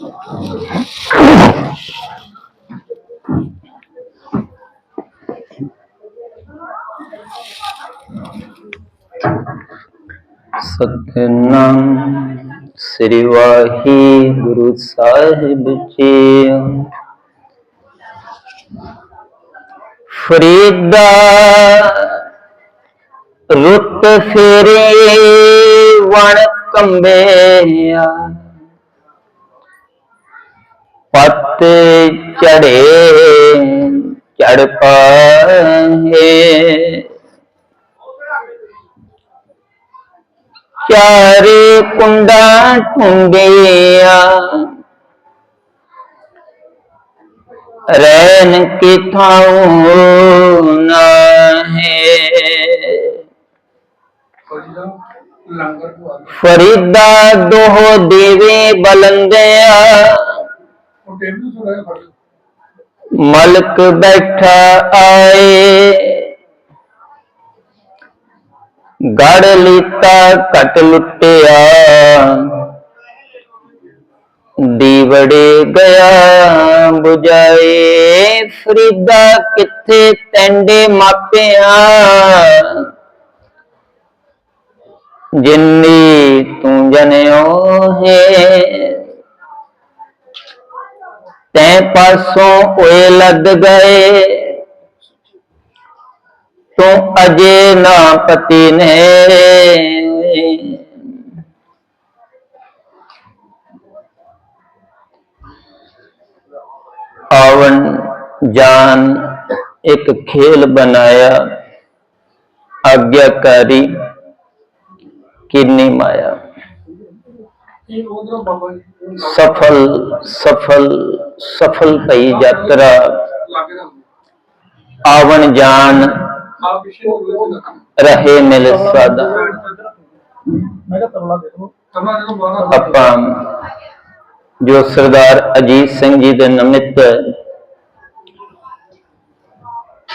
ਸਤਨਾਮ ਸ੍ਰੀ ਵਾਹਿਗੁਰੂ ਸਾਹਿਬ ਜੀ। ਫਰੀਦਾ ਰੁੱਤ ਫੇਰੇ ਵਣ ਕੰਬਿਆ। ਪਤ ਚੜੇ, ਚੜ ਪਾਏ ਚਾਰੇ ਕੁੰਡਾ ਟੁੰਡਿਆ ਰੈਨ ਕੀ ਥਾਉ ਨਾ ਹੈ ਫਰੀਦਾ ਦੋਹ ਦੇਵੇ ਬਲੰਦਿਆ। ਮਲਕ ਬੈਠਾ ਆਏ। ਗੜ ਲੀਤਾ, ਘਟ ਲੁੱਟਿਆ। ਦੀਵੜੇ ਗਿਆ 부ਜਾਏ ਫਰੀਦਾ ਕਿੱਥੇ, ਟੈਂਡੇ ਮਾਪਿਆ। ਜਿੰਨੀ ਤੂੰ ਜਨਿਓ ਹੈ ਤੈ ਪਾਸੋਂ ਓਏ ਲੱਦ ਗਏ ਤੂੰ ਅਜੇ ਨਾ ਪਤੀ ਨੇ ਆਵਨ ਜਾਨ ਇੱਕ ਖੇਲ ਬਣਾਇਆ ਆਗਿਆਕਾਰੀ ਕਿੰਨੀ ਮਾਇਆ ਇਹ ਉਧਰੋਂ ਬਾਬਾ ਜੀ ਸਫਲ ਸਫਲ ਸਫਲ ਭਈ ਯਾਤਰਾ ਲਾਗੇ ਦਾ ਰਹੇ ਮਿਲ ਸਦਾ ਆਪਾਂ ਜੋ ਸਰਦਾਰ ਅਜੀਤ ਸਿੰਘ ਜੀ ਦੇ ਨਮਿਤ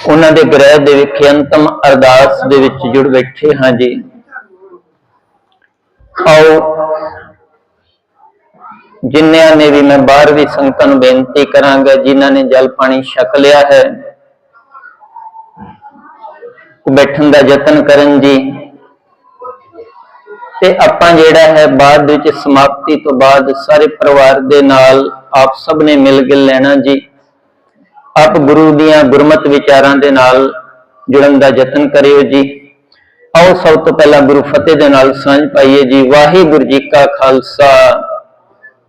ਉਹਨਾਂ ਦੇ ਗ੍ਰਹਿ ਦੇ ਵਿਖੇ ਅੰਤਮ ਅਰਦਾਸ ਦੇ ਵਿੱਚ ਜੁੜ ਬੈਠੇ ਹਾਂ ਜੀ ਆਓ ਜਿਨ੍ਹਾਂ ਨੇ ਵੀ ਮੈਂ ਬਾਹਰ ਵੀ ਸੰਗਤਾਂ ਨੂੰ ਬੇਨਤੀ ਕਰਾਂਗਾ, ਜਿਨ੍ਹਾਂ ਨੇ ਜਲ ਪਾਣੀ ਛਕ ਲਿਆ ਹੈ। ਬੈਠਣ ਦਾ ਯਤਨ ਕਰਨ ਜੀ। ਤੇ ਆਪਾਂ ਜਿਹੜਾ ਹੈ, ਬਾਅਦ ਵਿੱਚ ਸਮਾਪਤੀ ਤੋਂ ਬਾਅਦ ਸਾਰੇ ਪਰਿਵਾਰ ਦੇ ਨਾਲ ਆਪ ਸਭ ਨੇ ਮਿਲ ਗਿਲ ਲੈਣਾ ਜੀ। ਆਪ ਗੁਰੂ ਦੀਆਂ ਗੁਰਮਤ ਵਿਚਾਰਾਂ ਦੇ ਨਾਲ ਜੁੜਨ ਦਾ ਯਤਨ ਕਰਿਓ ਜੀ। ਆਓ ਸਭ ਤੋਂ ਪਹਿਲਾਂ ਗੁਰੂ ਫਤਿਹ ਦੇ ਨਾਲ ਸਾਂਝ ਪਾਈਏ ਜੀ। ਵਾਹਿਗੁਰੂ ਜੀ ਕਾ ਖਾਲਸਾ।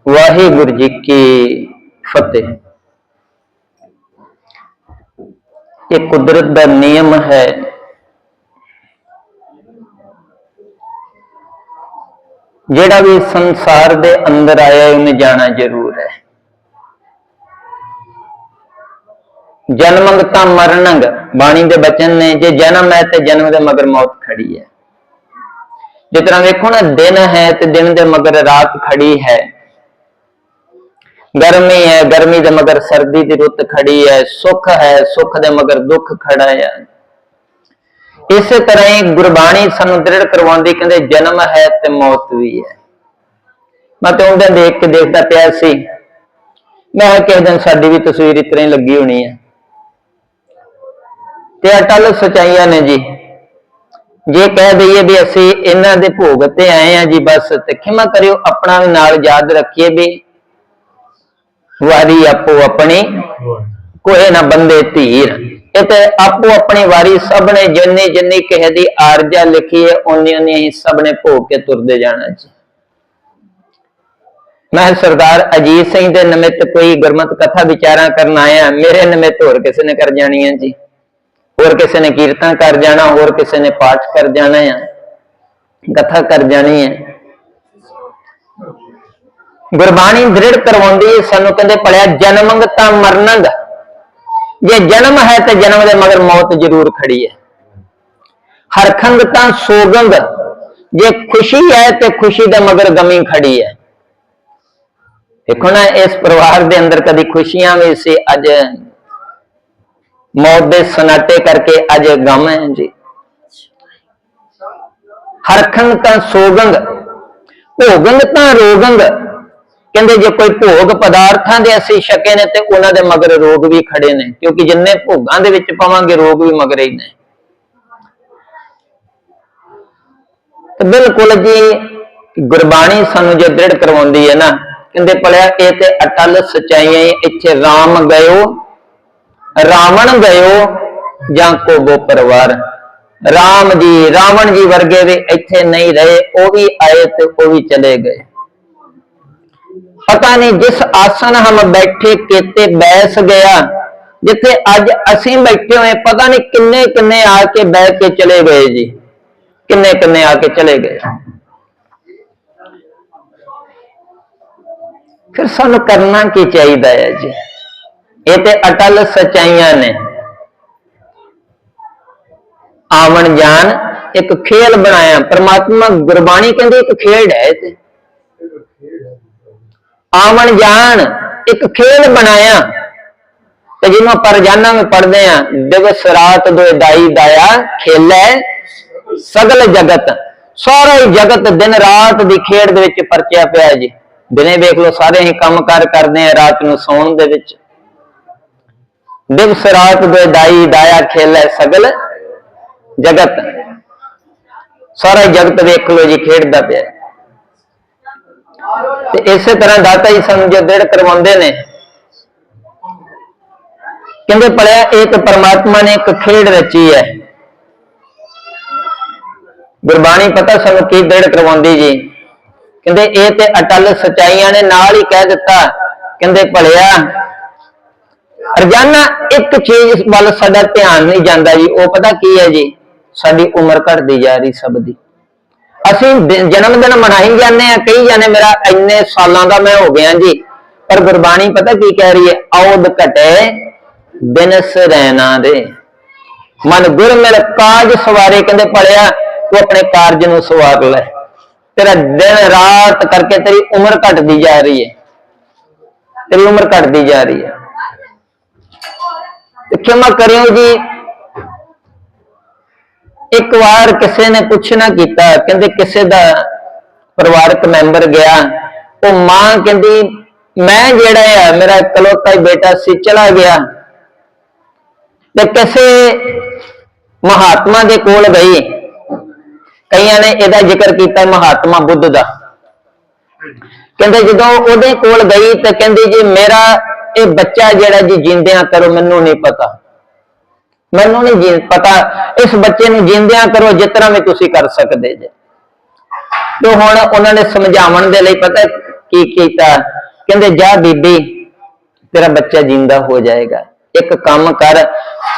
ਵਾਹਿਗੁਰੂ ਜੀ ਕੀ ਫਤਿਹ। ਇਹ ਕੁਦਰਤ ਦਾ ਨਿਯਮ ਹੈ। ਜਿਹੜਾ ਵੀ ਸੰਸਾਰ ਦੇ ਅੰਦਰ ਆਇਆ ਉਹਨੇ ਜਾਣਾ ਜ਼ਰੂਰ ਹੈ। ਜਨਮੰਗ ਤਾਂ ਮਰਨੰਗ, ਬਾਣੀ ਦੇ ਬਚਨ ਨੇ, ਜੇ ਜਨਮ ਹੈ ਤੇ ਜਨਮ ਦੇ ਮਗਰ ਮੌਤ ਖੜੀ ਹੈ। ਜਿਸ ਤਰ੍ਹਾਂ ਵੇਖੋ ਨਾ, ਦਿਨ ਹੈ ਤੇ ਦਿਨ ਦੇ ਮਗਰ ਰਾਤ ਖੜੀ ਹੈ। ਗਰਮੀ ਹੈ, ਗਰਮੀ ਦੇ ਮਗਰ ਸਰਦੀ ਦੀ ਰੁੱਤ ਖੜੀ ਹੈ, ਸੁੱਖ ਹੈ, ਸੁੱਖ ਦੇ ਮਗਰ ਦੁੱਖ ਖੜਾ ਹੈ। ਇਸੇ ਤਰ੍ਹਾਂ ਹੀ ਗੁਰਬਾਣੀ ਸਾਨੂੰ ਦ੍ਰਿੜ ਕਰਵਾਉਂਦੀ, ਕਹਿੰਦੇ ਜਨਮ ਹੈ ਤੇ ਮੌਤ ਵੀ ਹੈ। ਮੈਂ ਤਾਂ ਉਹਦੇ ਦੇਖ ਕੇ ਦੇਖਦਾ ਪਿਆ ਸੀ। ਮੈਂ ਕਿਸੇ ਦਿਨ ਸਾਡੀ ਵੀ ਤਸਵੀਰ ਇਸ ਤਰ੍ਹਾਂ ਹੀ ਲੱਗੀ ਹੋਣੀ ਹੈ। ਤੇ ਅਟਲ ਸਚਾਈਆਂ ਨੇ ਜੀ। ਜੇ ਕਹਿ ਦਈਏ ਵੀ ਅਸੀਂ ਇਹਨਾਂ ਦੇ ਭੋਗ ਤੇ ਆਏ ਆ ਜੀ, ਬਸ ਤੇ ਖਿਮਾ ਕਰਿਓ, ਆਪਣਾ ਵੀ ਨਾਲ ਯਾਦ ਰੱਖੀਏ ਵੀ ਵਾਰੀ ਆਪੋ ਆਪਣੀ ਕੋਏ ਨਾ ਬੰਦੇ ਧੀਰ। ਇਹ ਤੇ ਆਪੋ ਆਪਣੀ ਵਾਰੀ ਸਭ ਨੇ ਜਿੰਨੀ ਜਿੰਨੀ ਕਿਸੇ ਦੀ ਆਰਜਾ ਲਿਖੀ ਹੈ ਉਨੀ ਉਨੀ ਅਸੀਂ ਸਭ ਨੇ ਭੋਗ ਕੇ ਤੁਰਦੇ ਜਾਣਾ ਜੀ। ਮੈਂ ਸਰਦਾਰ ਅਜੀਤ ਸਿੰਘ ਦੇ ਨਿਮਿਤ ਕੋਈ ਗੁਰਮਤ ਕਥਾ ਵਿਚਾਰਾਂ ਕਰਨ ਆਇਆ, ਮੇਰੇ ਨਿਮਿਤ ਹੋਰ ਕਿਸੇ ਨੇ ਕਰ ਜਾਣੀ ਹੈ ਜੀ। ਹੋਰ ਕਿਸੇ ਨੇ ਕੀਰਤਨ ਕਰ ਜਾਣਾ, ਹੋਰ ਕਿਸੇ ਨੇ ਪਾਠ ਕਰ ਜਾਣਾ ਹੈ ਕਥਾ ਕਰ ਜਾਣੀ ਹੈ। ਗੁਰਬਾਣੀ ਦ੍ਰਿੜ ਕਰਵਾਉਂਦੀ ਹੈ, ਸਾਨੂੰ ਕਹਿੰਦੇ ਪੜਿਆ ਜਨਮੰਗ ਤਾਂ ਮਰਨੰਗ। ਜੇ ਜਨਮ ਹੈ ਤੇ ਜਨਮ ਦੇ ਮਗਰ ਮੌਤ ਜ਼ਰੂਰ ਖੜੀ ਹੈ। ਹਰਖੰਗ ਤਾਂ ਸੋਗੰਗ। ਜੇ ਖੁਸ਼ੀ ਹੈ ਤੇ ਖੁਸ਼ੀ ਦੇ ਮਗਰ ਗਮੀ ਖੜੀ ਹੈ। ਦੇਖੋ ਨਾ, ਇਸ ਪਰਿਵਾਰ ਦੇ ਅੰਦਰ ਕਦੀ ਖੁਸ਼ੀਆਂ ਵੀ ਸੀ, ਅੱਜ ਮੌਤ ਦੇ ਸਨਾਟੇ ਕਰਕੇ ਅੱਜ ਗਮ ਹੈ ਜੀ। ਹਰਖੰਗ ਤਾਂ ਸੋਗੰਗ। ਭੋਗੰਗ ਤਾਂ ਰੋਗੰਗ। ਕਹਿੰਦੇ ਜੇ ਕੋਈ ਭੋਗ ਪਦਾਰਥਾਂ ਦੇ ਅਸੀਂ ਛਕੇ ਨੇ ਤੇ ਉਹਨਾਂ ਦੇ ਮਗਰ ਰੋਗ ਵੀ ਖੜੇ ਨੇ, ਕਿਉਂਕਿ ਜਿੰਨੇ ਭੋਗਾਂ ਦੇ ਵਿੱਚ ਪਾਵਾਂਗੇ ਰੋਗ ਵੀ ਮਗਰ ਹੀ ਨੇ। ਤੇ ਬਿਲਕੁਲ ਜੀ ਗੁਰਬਾਣੀ ਸਾਨੂੰ ਜੇ ਦ੍ਰਿੜ ਕਰਵਾਉਂਦੀ ਹੈ ਨਾ, ਕਹਿੰਦੇ ਪੜਿਆ, ਇਹ ਤੇ ਅਟਲ ਸਚਾਈਆਂ ਇੱਥੇ RAM ਗਇਓ, ਰਾਵਣ ਗਇਓ ਜਾਂ ਕੋਬੋ ਪਰਿਵਾਰ। RAM ਜੀ, ਰਾਵਣ ਜੀ ਵਰਗੇ ਵੀ ਇੱਥੇ ਨਹੀਂ ਰਹੇ, ਉਹ ਵੀ ਆਏ ਤੇ ਉਹ ਵੀ ਚਲੇ ਗਏ। ਪਤਾ ਨਹੀਂ ਜਿਸ ਆਸਨ ਹਮ ਬੈਠੇ ਕੀਤੇ ਬੈਸ ਗਿਆ, ਜਿੱਥੇ ਅੱਜ ਅਸੀਂ ਬੈਠੇ ਹੋਏ, ਪਤਾ ਨਹੀਂ ਕਿੰਨੇ ਕਿੰਨੇ ਆ ਕੇ ਬਹਿ ਕੇ ਚਲੇ ਗਏ ਜੀ। ਕਿੰਨੇ ਕਿੰਨੇ ਆ ਕੇ ਚਲੇ ਗਏ। ਫਿਰ ਸਾਨੂੰ ਕਰਨਾ ਕੀ ਚਾਹੀਦਾ ਹੈ ਜੀ? ਇਹ ਤੇ ਅਟਲ ਸਚਾਈਆਂ ਨੇ। ਆਵਣ ਜਾਣ ਇੱਕ ਖੇਲ ਬਣਾਇਆ। ਪ੍ਰਮਾਤਮਾ ਗੁਰਬਾਣੀ ਕਹਿੰਦੀ ਇੱਕ ਖੇਡ ਹੈ ਇਹ ਤੇ। ਆਵਣ ਜਾਨ ਇੱਕ ਖੇਲ ਬਣਾਇਆ। ਤੇ ਜਿਹਨੂੰ ਆਪਾਂ ਰੋਜ਼ਾਨਾ ਵਿੱਚ ਪੜ੍ਹਦੇ ਆ ਦਿਵਸ ਰਾਤ ਦੋ ਦਾਈ ਦਾਇਆ ਖੇਲੇ ਸਗਲ ਜਗਤ। ਸਾਰਾ ਹੀ ਜਗਤ ਦਿਨ ਰਾਤ ਦੀ ਖੇਡ ਦੇ ਵਿੱਚ ਪਰਚਿਆ ਪਿਆ ਜੀ। ਦਿਨੇ ਵੇਖ ਲਓ, ਸਾਰੇ ਹੀ ਕੰਮ ਕਾਰ ਕਰਦੇ ਆ ਰਾਤ ਨੂੰ ਸੌਣ ਦੇ ਵਿੱਚ। ਦਿਵਸ ਰਾਤ ਦੇ ਦਾਈ ਦਾਇਆ ਖੇਲੇ ਸਗਲ ਜਗਤ। ਸਾਰਾ ਜਗਤ ਵੇਖ ਲਓ ਜੀ, ਖੇਡਦਾ ਪਿਆ। ਤੇ ਇਸੇ ਤਰ੍ਹਾਂ ਦਾਤਾ ਜੀ ਸਾਨੂੰ ਜੋ ਦ੍ਰਿੜ ਕਰਵਾਉਂਦੇ ਨੇ, ਕਹਿੰਦੇ ਪੜਿਆ ਇੱਕ ਪਰਮਾਤਮਾ ਨੇ ਇੱਕ ਖੇਡ ਰਚੀ ਹੈ। ਗੁਰਬਾਣੀ ਪਤਾ ਸਾਨੂੰ ਕੀ ਦ੍ਰਿੜ ਕਰਵਾਉਂਦੀ ਜੀ? ਕਹਿੰਦੇ ਇਹ ਤੇ ਅਟਲ ਸਚਾਈਆਂ ਨੇ ਨਾਲ ਹੀ ਕਹਿ ਦਿੱਤਾ। ਕਹਿੰਦੇ ਭਲਿਆ, ਰੋਜ਼ਾਨਾ ਇੱਕ ਚੀਜ਼ ਵੱਲ ਸਾਡਾ ਧਿਆਨ ਨਹੀਂ ਜਾਂਦਾ ਜੀ, ਉਹ ਪਤਾ ਕੀ ਹੈ ਜੀ? ਸਾਡੀ ਉਮਰ ਘਟਦੀ ਜਾ ਰਹੀ ਸਭ ਦੀ। ਅਸੀਂ ਜਨਮ ਦਿਨ ਮਨਾਈ ਜਾਂਦੇ ਆ ਕਈ ਜਾਣੇ ਮੇਰਾ ਇੰਨੇ ਸਾਲਾਂ ਦਾ ਮੈਂ ਹੋ ਗਿਆ ਜੀ। ਪਰ ਗੁਰਬਾਣੀ ਪਤਾ ਕੀ ਕਹਿ ਰਹੀ ਹੈ? ਔਦ ਘਟੇ ਬਿਨਸ ਰਹਿਣਾ ਦੇ। ਮਨ ਗੁਰ ਮਿਲ ਕਾਜ ਸਵਾਰੇ, ਕਹਿੰਦੇ ਪੜਿਆ, ਤੂੰ ਆਪਣੇ ਕਾਰਜ ਨੂੰ ਸਵਾਰ ਲੈ। ਤੇਰਾ ਦਿਨ ਰਾਤ ਕਰਕੇ ਤੇਰੀ ਉਮਰ ਘਟਦੀ ਜਾ ਰਹੀ ਹੈ। ਤੇਰੀ ਉਮਰ ਘਟਦੀ ਜਾ ਰਹੀ ਹੈ। ਤੇ ਕਰਿਓ ਜੀ। ਇੱਕ ਵਾਰ ਕਿਸੇ ਨੇ ਪੁੱਛਣਾ ਕੀਤਾ, ਕਹਿੰਦੇ ਕਿਸੇ ਦਾ ਪਰਿਵਾਰਕ ਮੈਂਬਰ ਗਿਆ, ਉਹ ਮਾਂ ਕਹਿੰਦੀ, ਮੈਂ ਜਿਹੜਾ ਆ, ਮੇਰਾ ਇਕਲੌਤਾ ਹੀ ਬੇਟਾ ਸੀ, ਚਲਾ ਗਿਆ। ਤੇ ਕਿਸੇ ਮਹਾਤਮਾ ਦੇ ਕੋਲ ਗਈ। ਕਈਆਂ ਨੇ ਇਹਦਾ ਜ਼ਿਕਰ ਕੀਤਾ, ਮਹਾਤਮਾ ਬੁੱਧ ਦਾ। ਕਹਿੰਦੇ ਜਦੋਂ ਉਹਦੇ ਕੋਲ ਗਈ ਤੇ ਕਹਿੰਦੀ, ਜੀ ਮੇਰਾ ਇਹ ਬੱਚਾ ਜਿਹੜਾ ਜੀ ਜਿੰਦਿਆਂ ਕਰੋ, ਮੈਨੂੰ ਨਹੀਂ ਪਤਾ। ਮੈਨੂੰ ਨਹੀਂ ਜੀ ਪਤਾ, ਇਸ ਬੱਚੇ ਨੂੰ ਜਿੰਦਿਆਂ ਕਰੋ ਜਿਸ ਤਰ੍ਹਾਂ ਵੀ ਤੁਸੀਂ ਕਰ ਸਕਦੇ ਜੇ। ਤੇ ਹੁਣ ਉਹਨਾਂ ਨੇ ਸਮਝਾਉਣ ਦੇ ਲਈ ਪਤਾ ਕੀ ਕੀਤਾ? ਕਹਿੰਦੇ, ਜਾ ਬੀਬੀ, ਤੇਰਾ ਬੱਚਾ ਜਿੰਦਾ ਹੋ ਜਾਏਗਾ। ਇੱਕ ਕੰਮ ਕਰ,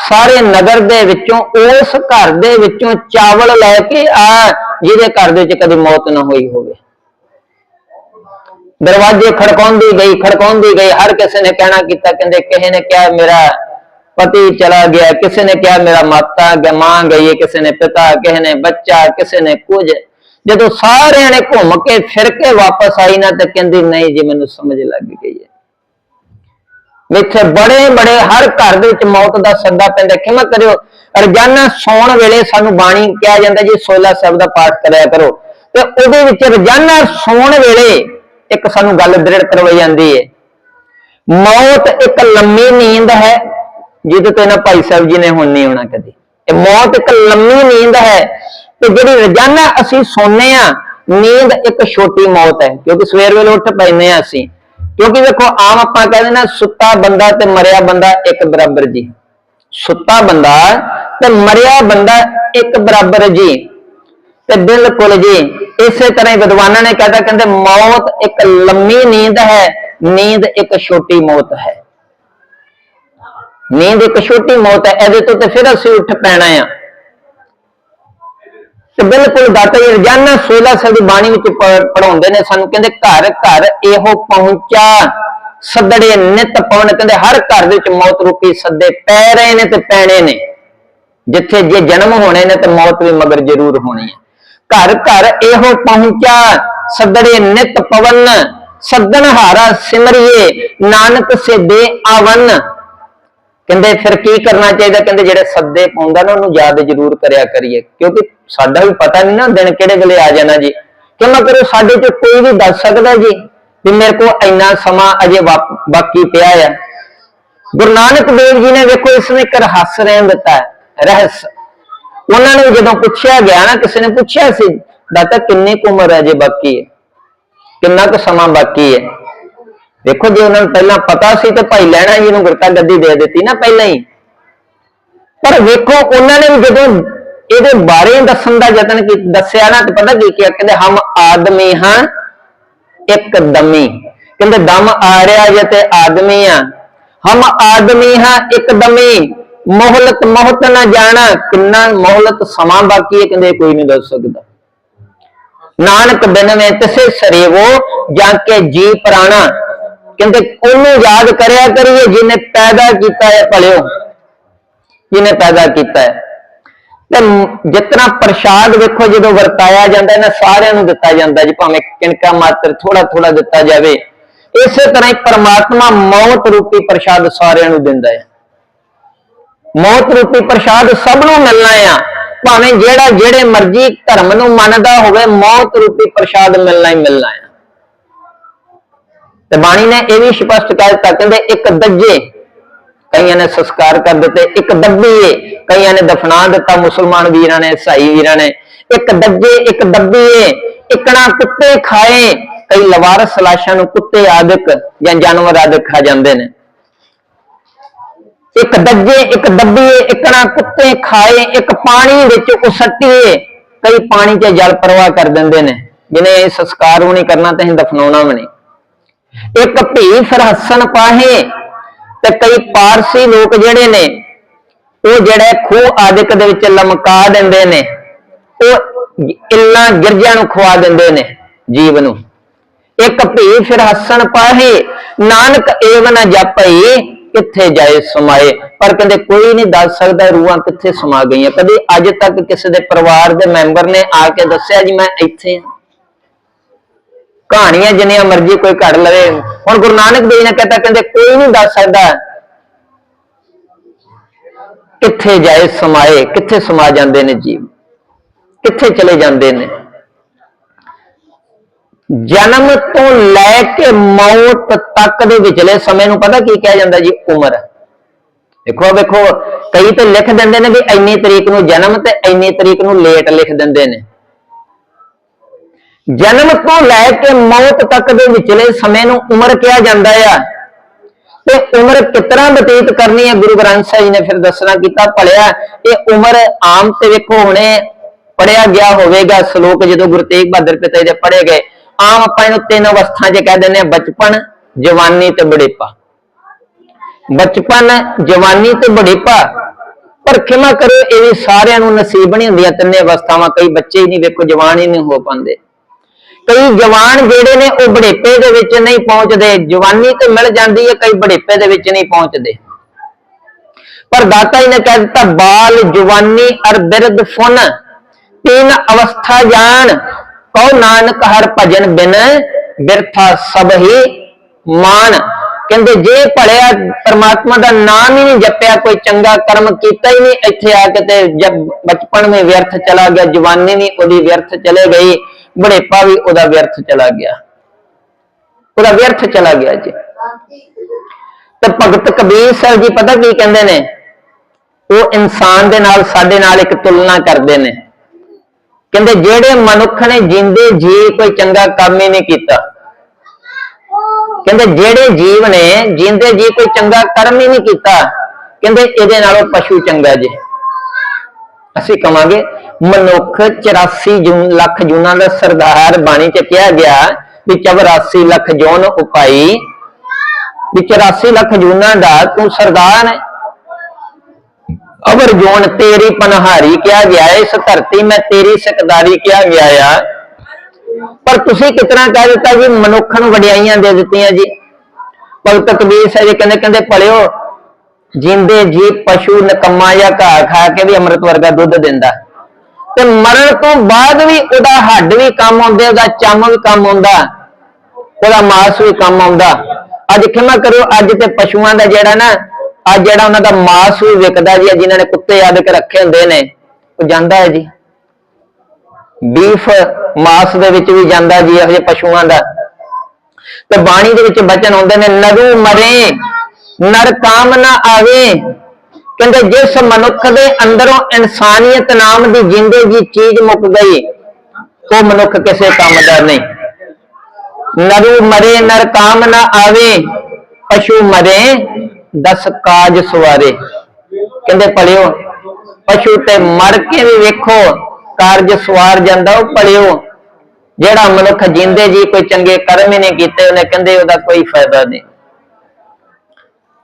ਸਾਰੇ ਨਗਰ ਦੇ ਵਿੱਚੋਂ, ਉਸ ਘਰ ਦੇ ਵਿੱਚੋਂ ਚਾਵਲ ਲੈ ਕੇ ਆ, ਜਿਹਦੇ ਘਰ ਦੇ ਵਿੱਚ ਕਦੇ ਮੌਤ ਨਾ ਹੋਈ ਹੋਵੇ। ਦਰਵਾਜ਼ੇ ਖੜਕਾਉਂਦੀ ਗਈ ਖੜਕਾਉਂਦੀ ਗਈ। ਹਰ ਕਿਸੇ ਨੇ ਕਹਿਣਾ ਕੀਤਾ, ਕਹਿੰਦੇ, ਕਿਸੇ ਨੇ ਕਿਹਾ, ਮੇਰਾ ਪਤੀ ਚਲਾ ਗਿਆ, ਕਿਸੇ ਨੇ ਕਿਹਾ ਮੇਰਾ ਮਾਤਾ ਗਿਆ ਮਾਂ ਗਈ ਕਿਸੇ ਨੇ ਪਿਤਾ, ਕਿਸੇ ਨੇ ਬੱਚਾ, ਕਿਸੇ ਨੇ ਕੁਝ। ਜਦੋਂ ਸਾਰਿਆਂ ਨੇ ਘੁੰਮ ਕੇ ਫਿਰ ਕੇ ਵਾਪਸ ਆਈ ਨਾ ਤੇ ਕਹਿੰਦੀ, ਨਹੀਂ ਜੀ, ਮੈਨੂੰ ਸਮਝ ਲੱਗ ਗਈ ਹੈ। ਇੱਥੇ ਬੜੇ ਬੜੇ ਹਰ ਘਰ ਦੇ ਵਿੱਚ ਮੌਤ ਦਾ ਸੱਦਾ ਪੈਂਦਾ। ਖਿਮਾ ਕਰਿਓ, ਰੋਜ਼ਾਨਾ ਸੌਣ ਵੇਲੇ ਸਾਨੂੰ ਬਾਣੀ ਕਿਹਾ ਜਾਂਦਾ ਜੀ 16 ਸ਼ਬਦ ਦਾ ਪਾਠ ਕਰਿਆ ਕਰੋ। ਤੇ ਉਹਦੇ ਵਿੱਚ ਰੋਜ਼ਾਨਾ ਸੌਣ ਵੇਲੇ ਇੱਕ ਸਾਨੂੰ ਗੱਲ ਦ੍ਰਿੜ ਕਰਵਾਈ ਜਾਂਦੀ ਹੈ। ਮੌਤ ਇੱਕ ਲੰਮੀ ਨੀਂਦ ਹੈ ਜਿਹਦੇ ਤੇ ਨਾ ਭਾਈ ਸਾਹਿਬ ਜੀ ਨੇ ਹੁਣ ਨਹੀਂ ਆਉਣਾ ਕਦੀ। ਇਹ ਮੌਤ ਇੱਕ ਲੰਮੀ ਨੀਂਦ ਹੈ ਤੇ ਜਿਹੜੀ ਰੋਜ਼ਾਨਾ ਅਸੀਂ ਸੌਂਦੇ ਆ ਨੀਂਦ ਇੱਕ ਛੋਟੀ ਮੌਤ ਹੈ। ਕਿਉਂਕਿ ਸਵੇਰ ਵੇਲੇ ਉੱਠ ਪੈਂਦੇ ਆ ਅਸੀਂ। ਕਿਉਂਕਿ ਵੇਖੋ, ਆਮ ਆਪਾਂ ਕਹਿੰਦੇ ਨਾ ਸੁੱਤਾ ਬੰਦਾ ਤੇ ਮਰਿਆ ਬੰਦਾ ਇੱਕ ਬਰਾਬਰ ਜੀ। ਸੁੱਤਾ ਬੰਦਾ ਤੇ ਮਰਿਆ ਬੰਦਾ ਇੱਕ ਬਰਾਬਰ ਜੀ। ਤੇ ਬਿਲਕੁਲ ਜੀ, ਇਸੇ ਤਰ੍ਹਾਂ ਹੀ ਵਿਦਵਾਨਾਂ ਨੇ ਕਹਤਾ ਕਹਿੰਦੇ ਮੌਤ ਇੱਕ ਲੰਮੀ ਨੀਂਦ ਹੈ, ਨੀਂਦ ਇੱਕ ਛੋਟੀ ਮੌਤ ਹੈ। ਨੀਂਦ ਇੱਕ ਛੋਟੀ ਮੌਤ ਹੈ, ਇਹਦੇ ਤੋਂ ਤੇ ਫਿਰ ਅਸੀਂ ਉੱਠ ਪੈਣਾ ਆ। ਤੇ ਬਿਲਕੁਲ ਦਾਤਾ ਜੀ ਰੋਜ਼ਾਨਾ 16 ਸਾਲ ਬਾਣੀ ਵਿੱਚ ਪੜਾਉਂਦੇ ਨੇ ਸਾਨੂੰ, ਕਹਿੰਦੇ ਘਰ ਘਰ ਇਹੋ ਪਹੁੰਚਾ, ਸੱਦੜੇ ਨਿਤ ਪਵਨ, ਕਹਿੰਦੇ ਹਰ ਘਰ ਵਿੱਚ ਮੌਤ ਰੂਪੀ ਸੱਦੇ ਪੈ ਰਹੇ ਨੇ ਤੇ ਪੈਣੇ ਨੇ। ਜਿੱਥੇ ਜੇ ਜਨਮ ਹੋਣੇ ਨੇ ਤੇ ਮੌਤ ਵੀ ਮਗਰ ਜ਼ਰੂਰ ਹੋਣੀ ਹੈ। ਘਰ ਘਰ ਇਹੋ ਪਹੁੰਚਾ, ਸੱਦੜੇ ਨਿਤ ਪਵਨ ਸੱਦਣ ਹਾਰਾ ਸਿਮਰਿਏ, ਨਾਨਕ ਸੇਦੇ ਆਵਨ। ਕਹਿੰਦੇ ਫਿਰ ਕੀ ਕਰਨਾ ਚਾਹੀਦਾ? ਕਹਿੰਦੇ ਜਿਹੜੇ ਸੱਦੇ ਪਾਉਂਦਾ ਨਾ ਉਹਨੂੰ ਯਾਦ ਜ਼ਰੂਰ ਕਰਿਆ ਕਰੀਏ। ਕਿਉਂਕਿ ਸਾਡਾ ਵੀ ਪਤਾ ਨਹੀਂ ਨਾ ਦਿਨ ਕਿਹੜੇ ਵੇਲੇ ਆ ਜਾਣਾ ਜੀ। ਕਿਉਂ ਕਰੋ, ਸਾਡੇ ਚ ਕੋਈ ਵੀ ਦੱਸ ਸਕਦਾ ਜੀ ਵੀ ਮੇਰੇ ਕੋਲ ਇੰਨਾ ਸਮਾਂ ਅਜੇ ਬਾਕੀ ਪਿਆ ਆ। ਗੁਰੂ ਨਾਨਕ ਦੇਵ ਜੀ ਨੇ ਵੇਖੋ, ਇਸ ਨੂੰ ਇੱਕ ਰਹੱਸ ਰਹਿਣ ਦਿੱਤਾ ਹੈ। ਰਹੱਸ। ਉਹਨਾਂ ਨੂੰ ਜਦੋਂ ਪੁੱਛਿਆ ਗਿਆ ਨਾ ਕਿਸੇ ਨੇ ਪੁੱਛਿਆ ਸੀ, ਦਾਤਾ ਕਿੰਨੀ ਕੁ ਉਮਰ ਅਜੇ ਬਾਕੀ ਹੈ? ਕਿੰਨਾ ਕੁ ਸਮਾਂ ਬਾਕੀ ਹੈ? ਦੇਖੋ ਜੇ ਉਹਨਾਂ ਨੂੰ ਪਹਿਲਾਂ ਪਤਾ ਸੀ ਤੇ ਭਾਈ ਲੈਣਾ ਜੀ ਨੂੰ ਗੁਰਤਾ ਗੱਦੀ ਦੇ ਦਿੱਤੀ ਨਾ ਪਹਿਲਾਂ ਹੀ। ਪਰ ਵੇਖੋ, ਉਹਨਾਂ ਨੇ ਵੀ ਜਦੋਂ ਇਹਦੇ ਬਾਰੇ ਦੱਸਣ ਦਾ ਯਤਨ ਕੀ, ਦੱਸਿਆ ਨਾ ਤੇ ਪਤਾ ਕੀ ਕਿਹਾ? ਕਹਿੰਦੇ, ਹਮ ਆਦਮੀ ਹਾਂ ਇੱਕ ਦਮੀ ਕਹਿੰਦੇ, ਦਮ ਆ ਰਿਹਾ ਜੇ ਤੇ ਆਦਮੀ ਆ। ਹਮ ਆਦਮੀ ਹਾਂ ਇੱਕ ਦਮੀ ਮੋਹਲਤ ਮੋਹਤ ਨਾ ਜਾਣਾ। ਕਿੰਨਾ ਮੋਹਲਤ ਸਮਾਂ ਬਾਕੀ ਹੈ? ਕਹਿੰਦੇ, ਕੋਈ ਨਹੀਂ ਦੱਸ ਸਕਦਾ। ਨਾਨਕ ਬਿਨ ਵਿੱਚ ਤਿਸੇ ਸਰੇਵੋ, ਜਾਂ ਕੇ ਜੀ ਪ੍ਰਾਣਾ। ਕਹਿੰਦੇ ਉਹਨੂੰ ਯਾਦ ਕਰਿਆ ਕਰੀਏ ਜਿਹਨੇ ਪੈਦਾ ਕੀਤਾ ਹੈ ਭਲਿਓ, ਜਿਹਨੇ ਪੈਦਾ ਕੀਤਾ ਹੈ। ਤੇ ਮ- ਜਿਤਨਾ ਪ੍ਰਸ਼ਾਦ ਵੇਖੋ ਜਦੋਂ ਵਰਤਾਇਆ ਜਾਂਦਾ, ਇਹਨਾਂ ਸਾਰਿਆਂ ਨੂੰ ਦਿੱਤਾ ਜਾਂਦਾ ਜੀ, ਭਾਵੇਂ ਕਿਣਕਾ ਮਾਤਰ ਥੋੜਾ ਥੋੜਾ ਦਿੱਤਾ ਜਾਵੇ। ਇਸੇ ਤਰ੍ਹਾਂ ਹੀ ਪਰਮਾਤਮਾ ਮੌਤ ਰੂਪੀ ਪ੍ਰਸ਼ਾਦ ਸਾਰਿਆਂ ਨੂੰ ਦਿੰਦਾ ਹੈ। ਮੌਤ ਰੂਪੀ ਪ੍ਰਸ਼ਾਦ ਸਭ ਨੂੰ ਮਿਲਣਾ ਆ। ਭਾਵੇਂ ਜਿਹੜਾ ਜਿਹੜੇ ਮਰਜ਼ੀ ਧਰਮ ਨੂੰ ਮੰਨਦਾ ਹੋਵੇ, ਮੌਤ ਰੂਪੀ ਪ੍ਰਸ਼ਾਦ ਮਿਲਣਾ ਹੀ ਮਿਲਣਾ ਹੈ ਤੇ ਬਾਣੀ ਨੇ ਇਹ ਵੀ ਸਪਸ਼ਟ ਕਰ ਦਿੱਤਾ, ਕਹਿੰਦੇ ਇੱਕ ਦੱਜੇ, ਕਈਆਂ ਨੇ ਸੰਸਕਾਰ ਕਰ ਦਿੱਤੇ, ਇੱਕ ਦੱਬੀਏ, ਕਈਆਂ ਨੇ ਦਫਨਾ ਦਿੱਤਾ ਮੁਸਲਮਾਨ ਵੀਰਾਂ ਨੇ, ਈਸਾਈ ਵੀਰਾਂ ਨੇ। ਇੱਕ ਦੱਜੇ, ਇੱਕ ਦੱਬੀਏ, ਇਕਣਾ ਕੁੱਤੇ ਖਾਏ, ਕਈ ਲਵਾਰਸ ਲਾਸ਼ਾਂ ਨੂੰ ਕੁੱਤੇ ਆਦਿਕ ਜਾਂ ਜਾਨਵਰ ਆਦਿਕ ਖਾ ਜਾਂਦੇ ਨੇ। ਇੱਕ ਦੱਜੇ, ਇੱਕ ਦੱਬੀਏ, ਇਕਣਾ ਕੁੱਤੇ ਖਾਏ, ਇੱਕ ਪਾਣੀ ਵਿੱਚ ਉਸੱਟੀਏ, ਕਈ ਪਾਣੀ 'ਚ ਜਲ ਪ੍ਰਵਾਹ ਕਰ ਦਿੰਦੇ ਨੇ ਜਿਹਨੇ ਇਹ ਸੰਸਕਾਰ ਵੀ ਨਹੀਂ ਕਰਨਾ ਤੇ ਅਸੀਂ ਦਫਨਾਉਣਾ ਵੀ ਨਹੀਂ। ਇੱਕ ਭੀ ਫਿਰ ਹੱਸਣ ਪਾਹੇ ਤੇ ਕਈ ਪਾਰਸੀ ਲੋਕ ਜਿਹੜੇ ਨੇ, ਉਹ ਜਿਹੜੇ ਖੂਹ ਆਦਿਕ ਦੇ ਵਿੱਚ ਲਮਕਾ ਦਿੰਦੇ ਨੇ, ਉਹ ਇੱਲਾਂ ਗਿਰਜਾਂ ਨੂੰ ਖਵਾ ਦਿੰਦੇ ਨੇ ਜੀਵ ਨੂੰ। ਇੱਕ ਭੀ ਫਿਰ ਹੱਸਣ ਪਾਹੇ, ਨਾਨਕ ਏਵ ਨਾ ਜਪਈ ਕਿੱਥੇ ਜਾਏ ਸਮਾਏ? ਪਰ ਕਹਿੰਦੇ ਕੋਈ ਨਹੀਂ ਦੱਸ ਸਕਦਾ ਰੂਹਾਂ ਕਿੱਥੇ ਸਮਾ ਗਈਆਂ। ਕਦੇ ਅੱਜ ਤੱਕ ਕਿਸੇ ਦੇ ਪਰਿਵਾਰ ਦੇ ਮੈਂਬਰ ਨੇ ਆ ਕੇ ਦੱਸਿਆ ਜੀ, ਮੈਂ ਇੱਥੇ ਹਾਂ ਕਹਾਣੀਆਂ ਜਿੰਨੀਆਂ ਮਰਜ਼ੀ ਕੋਈ ਘੜ ਲਵੇ। ਹੁਣ ਗੁਰੂ ਨਾਨਕ ਦੇਵ ਨੇ ਕਹਤਾ, ਕਹਿੰਦੇ ਕੋਈ ਨਹੀਂ ਦੱਸ ਸਕਦਾ ਕਿੱਥੇ ਜਾਏ ਸਮਾਏ, ਕਿੱਥੇ ਸਮਾ ਜਾਂਦੇ ਨੇ ਜੀਵ, ਕਿੱਥੇ ਚਲੇ ਜਾਂਦੇ ਨੇ। ਜਨਮ ਤੋਂ ਲੈ ਕੇ ਮੌਤ ਤੱਕ ਦੇ ਵਿਚਲੇ ਸਮੇਂ ਨੂੰ ਪਤਾ ਕੀ ਕਿਹਾ ਜਾਂਦਾ ਜੀ? ਉਮਰ। ਦੇਖੋ ਵੇਖੋ ਕਈ ਤਾਂ ਲਿਖ ਦਿੰਦੇ ਨੇ ਵੀ ਇੰਨੀ ਤਰੀਕ ਨੂੰ ਜਨਮ ਤੇ ਇੰਨੀ ਤਰੀਕ ਨੂੰ ਲੇਟ ਲਿਖ ਦਿੰਦੇ ਨੇ। ਜਨਮ ਤੋਂ ਲੈ ਕੇ ਮੌਤ ਤੱਕ ਦੇ ਵਿਚਲੇ ਸਮੇਂ ਨੂੰ ਉਮਰ ਕਿਹਾ ਜਾਂਦਾ ਆ। ਤੇ ਉਮਰ ਕਿਤਨਾ ਬਤੀਤ ਕਰਨੀ ਹੈ? ਗੁਰੂ ਗ੍ਰੰਥ ਸਾਹਿਬ ਜੀ ਨੇ ਫਿਰ ਦੱਸਣਾ ਕੀਤਾ, ਭਲਿਆ, ਇਹ ਉਮਰ ਆਮ ਤੇ ਵੇਖੋ ਹੁਣੇ ਪੜਿਆ ਗਿਆ ਹੋਵੇਗਾ, ਸ਼ਲੋਕ ਜਦੋਂ ਗੁਰੂ ਤੇਗ ਬਹਾਦਰ ਪਿਤਾ ਜੀ ਦੇ ਪੜੇ ਗਏ, ਆਮ ਆਪਾਂ ਇਹਨੂੰ ਤਿੰਨ ਅਵਸਥਾ 'ਚ ਕਹਿ ਦਿੰਦੇ ਆ ਬਚਪਨ, ਜਵਾਨੀ ਤੇ ਬੁਢੇਪਾ। ਬਚਪਨ, ਜਵਾਨੀ ਤੇ ਬੁਢੇਪਾ, ਪਰ ਖਿਮਾ ਕਰੋ ਇਹ ਵੀ ਸਾਰਿਆਂ ਨੂੰ ਨਸੀਬ ਨਹੀਂ ਹੁੰਦੀਆਂ, ਤਿੰਨੇ ਅਵਸਥਾਵਾਂ, ਕਈ ਬੱਚੇ ਹੀ ਨਹੀਂ, ਵੇਖੋ ਜਵਾਨ ਹੀ ਨਹੀਂ ਹੋ ਪਾਉਂਦੇ। ਕਈ ਜਵਾਨ ਜਿਹੜੇ ਨੇ ਉਹ ਬੜੇਪੇ ਦੇ ਵਿੱਚ ਨਹੀਂ ਪਹੁੰਚਦੇ, ਜਵਾਨੀ ਤੇ ਮਿਲ ਜਾਂਦੀ ਹੈ, ਕਈ ਬੁਢੇਪੇ ਦੇ ਵਿੱਚ ਨਹੀਂ ਪਹੁੰਚਦੇ। ਪਰ ਦਾਤਾ ਜੀ ਨੇ ਕਹਿ ਦਿੱਤਾ, ਬਾਲ, ਜਵਾਨੀ ਅਰ ਬਿਰਧ ਫੁਨ, ਤਿੰਨ ਅਵਸਥਾ ਜਾਣ, ਕਉ ਨਾਨਕ ਹਰ ਭਜਨ ਬਿਨ, ਬਿਰਥਾ ਸਭ ਹੀ ਮਾਨ ਕਹਿੰਦੇ, ਜੇ ਭਲਿਆ ਪਰਮਾਤਮਾ ਦਾ ਨਾਮ ਹੀ ਨਹੀਂ ਜਪਿਆ, ਕੋਈ ਚੰਗਾ ਕਰਮ ਕੀਤਾ ਹੀ ਨਹੀਂ, ਇੱਥੇ ਆ ਕੇ ਤੇ ਜਬ ਬਚਪਨ ਵਿੱਚ ਵਿਅਰਥ ਚਲਾ ਗਿਆ, ਜਵਾਨੀ ਵੀ ਉਹਦੀ ਵਿਅਰਥ ਚਲੇ ਗਈ। ਬੁਢੇਪਾ ਵੀ ਉਹਦਾ ਵਿਅਰਥ ਚਲਾ ਗਿਆ। ਉਹਦਾ ਵਿਅਰਥ ਚਲਾ ਗਿਆ ਜੀ। ਤੇ ਭਗਤ ਕਬੀਰ ਸਾਹਿਬ ਜੀ ਪਤਾ ਕੀ ਕਹਿੰਦੇ ਨੇ? ਉਹ ਇਨਸਾਨ ਦੇ ਨਾਲ, ਸਾਡੇ ਨਾਲ ਇੱਕ ਤੁਲਨਾ ਕਰਦੇ ਨੇ। ਕਹਿੰਦੇ, ਜਿਹੜੇ ਮਨੁੱਖ ਨੇ ਜਿੰਦੇ ਜੀ ਕੋਈ ਚੰਗਾ ਕੰਮ ਹੀ ਨਹੀਂ ਕੀਤਾ। ਕਹਿੰਦੇ, ਜਿਹੜੇ ਜੀਵ ਨੇ ਜਿੰਦੇ ਜੀ ਕੋਈ ਚੰਗਾ ਕਰਮ ਹੀ ਨਹੀਂ ਕੀਤਾ, ਕਹਿੰਦੇ, ਇਹਦੇ ਨਾਲੋਂ ਪਸ਼ੂ ਚੰਗਾ ਜੇ। ਅਸੀਂ ਕਵਾਂਗੇ ਮਨੁੱਖ 84 ਜੂਨ ਲੱਖ ਜੂਨਾਂ ਦਾ ਸਰਦਾਰ ਬਾਣੀ ਚ ਕਿਹਾ ਗਿਆ ਵੀ 84 ਲੱਖ ਜੂਨ ਉਪਾਈ। ਵੀ 84 ਲੱਖ ਜੂਨਾਂ ਦਾ ਤੂੰ ਸਰਦਾਰ ਹੈ। ਅਵਰ ਜੋਨ ਤੇਰੀ ਪਨਹਾਰੀ ਕਿਹਾ ਗਿਆ ਹੈ, ਇਸ ਧਰਤੀ ਮੈਂ ਤੇਰੀ ਸਿਕਦਾਰੀ ਕਿਹਾ ਗਿਆ ਆ। ਪਰ ਤੁਸੀਂ ਕਿਤਨਾ ਕਹਿ ਦਿੱਤਾ ਜੀ ਮਨੁੱਖ ਨੂੰ ਵਡਿਆਈਆਂ ਦੇ ਦਿੱਤੀਆਂ ਜੀ। ਭਗਤ ਕਬੀਰ ਸਾਹਿਬ ਕਹਿੰਦੇ ਕਹਿੰਦੇ ਭਲਿਓ ਜਿੰਦੇ ਜੀ ਪਸ਼ੂ ਨਕਮਾ ਜਾਂ ਘਾਹ ਖਾ ਕੇ ਵੀ ਅੰਮ੍ਰਿਤ ਵਰਗਾ ਦੁੱਧ ਦਿੰਦਾ। ਤੇ ਮਰਨ ਤੋਂ ਬਾਅਦ ਵੀ ਉਹਦਾ ਹੱਡ ਵੀ ਕੰਮ ਆਉਂਦੇ, ਉਹਦਾ ਚੰਮ ਵੀ ਕੰਮ ਆਉਂਦਾ, ਉਹਦਾ ਮਾਸ ਵੀ ਕੰਮ ਆਉਂਦਾ। ਅੱਜ ਖਿਮਾ ਕਰੋ, ਅੱਜ ਤੇ ਪਸ਼ੂਆਂ ਦਾ ਜਿਹੜਾ ਨਾ, ਅੱਜ ਜਿਹੜਾ ਉਹਨਾਂ ਦਾ ਮਾਸ ਵੀ ਵਿਕਦਾ ਜੀ ਜਿਨ੍ਹਾਂ ਨੇ ਕੁੱਤੇ ਆਦਿਕ ਰੱਖੇ ਹੁੰਦੇ ਨੇ, ਉਹ ਜਾਂਦਾ ਹੈ ਜੀ। ਬੀਫ ਮਾਸ ਦੇ ਵਿੱਚ ਵੀ ਜਾਂਦਾ ਜੀ, ਇਹੋ ਜਿਹੇ ਪਸ਼ੂਆਂ ਦਾ। ਤੇ ਬਾਣੀ ਦੇ ਵਿੱਚ ਬਚਨ ਆਉਂਦੇ ਨੇ, ਨਰੂ ਮਰੇ ਨਰ ਕਾਮ ਨਾ ਆਵੇ ਕਹਿੰਦੇ ਜਿਸ ਮਨੁੱਖ ਦੇ ਅੰਦਰੋਂ ਇਨਸਾਨੀਅਤ ਨਾਮ ਦੀ ਜ਼ਿੰਦਗੀ ਚੀਜ਼ ਮੁੱਕ ਗਈ ਉਹ ਮਨੁੱਖ ਕਿਸੇ ਕੰਮ ਦਾ ਨਹੀਂ। ਨਰੂ ਮਰੇ, ਨਰ ਕਾਮ ਨਾ ਆਵੇ, ਪਸ਼ੂ ਮਰੇ, ਦਸ ਕਾਜ ਸਵਾਰੇ। ਕਹਿੰਦੇ ਪੜਿਓ ਪਸ਼ੂ ਤੇ ਮਰ ਕੇ ਵੀ ਵੇਖੋ, ਕਾਰਜ ਸਵਾਰ ਜਾਂਦਾ, ਉਹ ਭਲਿਓ, ਜਿਹੜਾ ਮਨੁੱਖ ਜਿੰਦੇ ਜੀ ਕੋਈ ਚੰਗੇ ਕਰਮ ਹੀ ਨਹੀਂ ਕੀਤੇ, ਉਹਨੇ ਕਹਿੰਦੇ ਉਹਦਾ ਕੋਈ ਫਾਇਦਾ ਨਹੀਂ।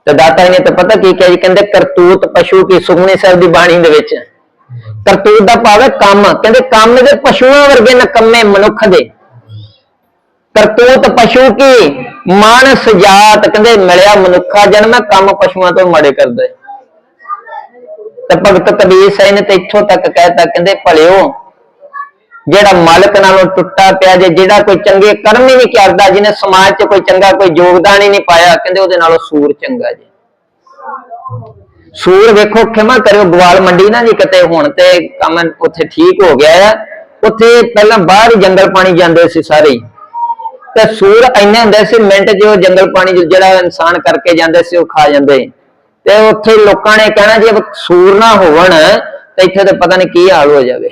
ਤੇ ਦਾਤਾ ਜੀ ਨੇ ਤਾਂ ਪਤਾ ਕੀ ਕਿਹਾ ਜੀ? ਕਹਿੰਦੇ ਕਰਤੂਤ ਪਸ਼ੂ ਕੀ ਸੁਖਮਨੀ ਸਾਹਿਬ ਦੀ ਬਾਣੀ ਦੇ ਵਿੱਚ। ਕਰਤੂਤ ਦਾ ਭਾਵ ਹੈ ਕੰਮ। ਕਹਿੰਦੇ ਕੰਮ ਦੇ ਪਸ਼ੂਆਂ ਵਰਗੇ ਨਕੰਮੇ ਮਨੁੱਖ ਦੇ। ਕਰਤੂਤ ਪਸ਼ੂ ਕੀ? ਮਾਨਸ ਜਾਤ। ਕਹਿੰਦੇ ਮਿਲਿਆ ਮਨੁੱਖਾ ਜਨਮ ਕੰਮ ਪਸ਼ੂਆਂ ਤੋਂ ਮਾੜੇ ਕਰਦਾ ਹੈ। ਤੇ ਭਗਤ ਕਬੀਰ ਸਿੰਘ ਨੇ ਤੇ ਇੱਥੋਂ ਤੱਕ ਕਹਿਤਾ, ਕਹਿੰਦੇ ਭਲਿਓ ਜਿਹੜਾ ਮਾਲਕ ਨਾਲੋਂ ਟੁੱਟਾ ਪਿਆ ਜੇ, ਜਿਹੜਾ ਕੋਈ ਚੰਗੇ ਕਰਮ ਹੀ ਨਹੀਂ ਕਰਦਾ, ਜਿਹਨੇ ਸਮਾਜ 'ਚ ਕੋਈ ਚੰਗਾ, ਕੋਈ ਯੋਗਦਾਨ ਹੀ ਨਹੀਂ ਪਾਇਆ, ਕਹਿੰਦੇ ਉਹਦੇ ਨਾਲੋਂ ਸੂਰ ਚੰਗਾ ਜੀ। ਸੂਰ ਵੇਖੋ, ਖਿਮਾ ਕਰਿਓ, ਗਵਾਲ ਮੰਡੀ ਨਾ ਜੀ ਕਿਤੇ ਹੁਣ ਤੇ ਕੰਮ ਉੱਥੇ ਠੀਕ ਹੋ ਗਿਆ ਆ। ਉੱਥੇ ਪਹਿਲਾਂ ਬਾਹਰ ਹੀ ਜੰਗਲ ਪਾਣੀ ਜਾਂਦੇ ਸੀ ਸਾਰੇ ਤੇ ਸੂਰ ਇੰਨੇ ਹੁੰਦੇ ਸੀ, ਮਿੰਟ 'ਚ ਉਹ ਜੰਗਲ ਪਾਣੀ ਜਿਹੜਾ ਇਨਸਾਨ ਕਰਕੇ ਜਾਂਦੇ ਸੀ, ਉਹ ਖਾ ਜਾਂਦੇ। ਤੇ ਉੱਥੇ ਲੋਕਾਂ ਨੇ ਕਹਿਣਾ, ਜੇ ਸੂਰ ਨਾ ਹੋਵਣ, ਤੇ ਇੱਥੇ ਤੇ ਪਤਾ ਨਹੀਂ ਕੀ ਹਾਲ ਹੋ ਜਾਵੇ।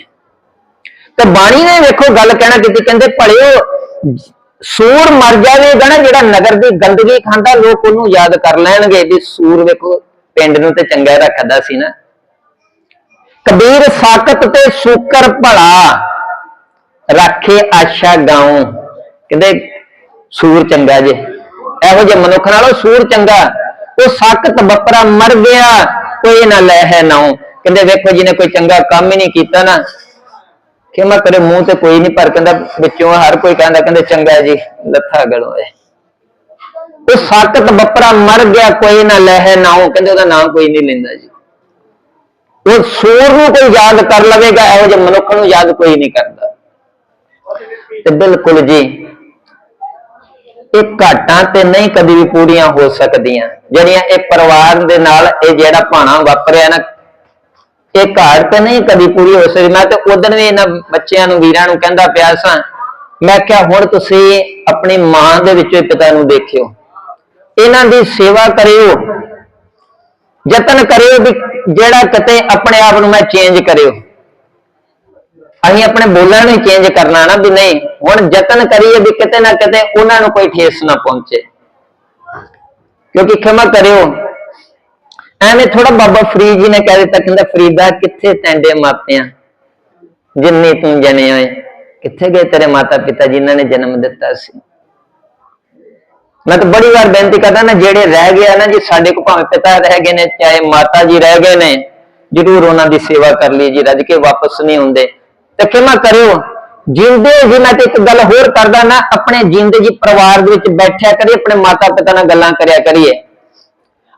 ਤੇ ਬਾਣੀ ਨੇ ਵੇਖੋ ਗੱਲ ਕਹਿਣਾ ਕੀਤੀ, ਕਹਿੰਦੇ ਭਲਿਓ, ਸੂਰ ਮਰ ਜਾਵੇਗਾ ਨਾ ਜਿਹੜਾ ਨਗਰ ਦੀ ਗੰਦਗੀ ਖਾਂਦਾ, ਲੋਕ ਉਹਨੂੰ ਯਾਦ ਕਰ ਲੈਣਗੇ ਵੀ ਸੂਰ ਵੇਖੋ ਪਿੰਡ ਨੂੰ ਤੇ ਚੰਗਾ ਰੱਖਦਾ ਸੀ ਨਾ। ਕਬੀਰ ਸਾਕਤ ਤੇ ਸ਼ੂਕਰ ਭਲਾ, ਰੱਖੇ ਆਸ਼ਾ ਗਾਉ। ਕਹਿੰਦੇ ਸੂਰ ਚੰਗਾ ਜੇ। ਇਹੋ ਜਿਹੇ ਮਨੁੱਖ ਨਾਲੋਂ ਸੂਰ ਚੰਗਾ। ਉਹ ਸਾਕਤ ਬੱਪਰਾ ਮਰ ਗਿਆ, ਕੋਈ ਨਾ ਲੈ ਹੈ ਨਾਉ ਕਹਿੰਦੇ ਵੇਖੋ ਜਿਹਨੇ ਕੋਈ ਚੰਗਾ ਕੰਮ ਹੀ ਨਹੀਂ ਕੀਤਾ ਨਾ ਖਿਮਾ ਕਰੇ ਮੂੰਹ ਤੇ ਕੋਈ ਨਹੀਂ, ਪਰ ਕਹਿੰਦਾ ਵਿੱਚੋਂ ਹਰ ਕੋਈ ਕਹਿੰਦਾ, ਕਹਿੰਦੇ ਚੰਗਾ ਜੀ, ਲੱਥਾ ਗਲੋਂ ਹੈ ਉਹ ਸਾਕਤ ਬੱਪਰਾ ਮਰ ਗਿਆ, ਕੋਈ ਨਾ ਲਹਿ ਨਾਉ ਕਹਿੰਦੇ ਉਹਦਾ ਨਾਮ ਕੋਈ ਨਹੀਂ ਲੈਂਦਾ ਜੀ। ਉਹ ਸੂਰ ਨੂੰ ਕੋਈ ਯਾਦ ਕਰ ਲਵੇਗਾ, ਇਹੋ ਜਿਹੇ ਮਨੁੱਖ ਨੂੰ ਯਾਦ ਕੋਈ ਨਹੀਂ ਕਰਦਾ। ਤੇ ਬਿਲਕੁਲ ਜੀ, ਇਹ ਘਾਟਾਂ ਤੇ ਨਹੀਂ ਕਦੀ ਵੀ ਪੂਰੀਆਂ ਹੋ ਸਕਦੀਆਂ। ਜਿਹੜੀਆਂ ਇਹ ਪਰਿਵਾਰ ਦੇ ਨਾਲ ਇਹ ਜਿਹੜਾ ਭਾਣਾ ਵਾਪਰਿਆ ਨਾ ਇਹ ਘਾਟ ਤੇ ਨਹੀਂ ਕਦੀ ਪੂਰੀ ਹੋ ਸਕਦੀ। ਮੈਂ ਤੇ ਉਦੋਂ ਵੀ ਇਹਨਾਂ ਬੱਚਿਆਂ ਨੂੰ, ਵੀਰਾਂ ਨੂੰ ਕਹਿੰਦਾ ਪਿਆ ਸਾਂ, ਮੈਂ ਕਿਹਾ, ਹੁਣ ਤੁਸੀਂ ਆਪਣੀ ਮਾਂ ਦੇ ਵਿੱਚੋਂ ਪਿਤਾ ਨੂੰ ਦੇਖਿਓ। ਇਹਨਾਂ ਦੀ ਸੇਵਾ ਕਰਿਓ, ਯਤਨ ਕਰਿਓ ਵੀ ਜਿਹੜਾ ਕਿਤੇ ਆਪਣੇ ਆਪ ਨੂੰ ਮੈਂ ਚੇਂਜ ਕਰਿਓ। ਅਸੀਂ ਆਪਣੇ ਬੋਲਣ ਨੂੰ ਚੇਂਜ ਕਰਨਾ ਨਾ ਵੀ ਨਹੀਂ, ਹੁਣ ਯਤਨ ਕਰੀਏ ਵੀ ਕਿਤੇ ਨਾ ਕਿਤੇ ਉਹਨਾਂ ਨੂੰ ਕੋਈ ਠੇਸ ਨਾ ਪਹੁੰਚੇ। ਕਿਉਂਕਿ ਖਿਮਾ ਕਰਿਓ ਐਵੇਂ ਥੋੜਾ ਬਾਬਾ ਫਰੀਦ ਜੀ ਨੇ ਕਹਿ ਦਿੱਤਾ, ਕਹਿੰਦਾ ਫਰੀਦਾ ਕਿੱਥੇ ਟੈਂਡੇ ਮਾਪਿਆਂ ਜਿੰਨੇ ਤੂੰ ਜਣੇ ਹੋਏ ਕਿੱਥੇ ਗਏ ਤੇਰੇ ਮਾਤਾ ਪਿਤਾ ਜਿਨ੍ਹਾਂ ਨੇ ਜਨਮ ਦਿੱਤਾ ਸੀ? ਮੈਂ ਤਾਂ ਬੜੀ ਵਾਰ ਬੇਨਤੀ ਕਰਦਾ ਨਾ, ਜਿਹੜੇ ਰਹਿ ਗਏ ਨਾ ਜੀ, ਸਾਡੇ ਕੋ ਭਾਵੇਂ ਪਿਤਾ ਰਹਿ ਗਏ ਨੇ, ਚਾਹੇ ਮਾਤਾ ਜੀ ਰਹਿ ਗਏ ਨੇ, ਜਰੂਰ ਉਹਨਾਂ ਦੀ ਸੇਵਾ ਕਰ ਲਈ ਜੀ, ਰੱਜ ਕੇ ਵਾਪਸ ਨਹੀਂ ਹੁੰਦੇ ਤੇ ਕਿਵੇਂ ਕਰਿਓ ਜਿੰਦੇ ਜੀ ਮੈਂ ਤੇ ਇੱਕ ਗੱਲ ਹੋਰ ਕਰਦਾ ਨਾ, ਆਪਣੇ ਜਿੰਦੇ ਜੀ ਪਰਿਵਾਰ ਦੇ ਵਿੱਚ ਬੈਠਿਆ ਕਰੀਏ, ਆਪਣੇ ਮਾਤਾ ਪਿਤਾ ਨਾਲ ਗੱਲਾਂ ਕਰਿਆ ਕਰੀਏ।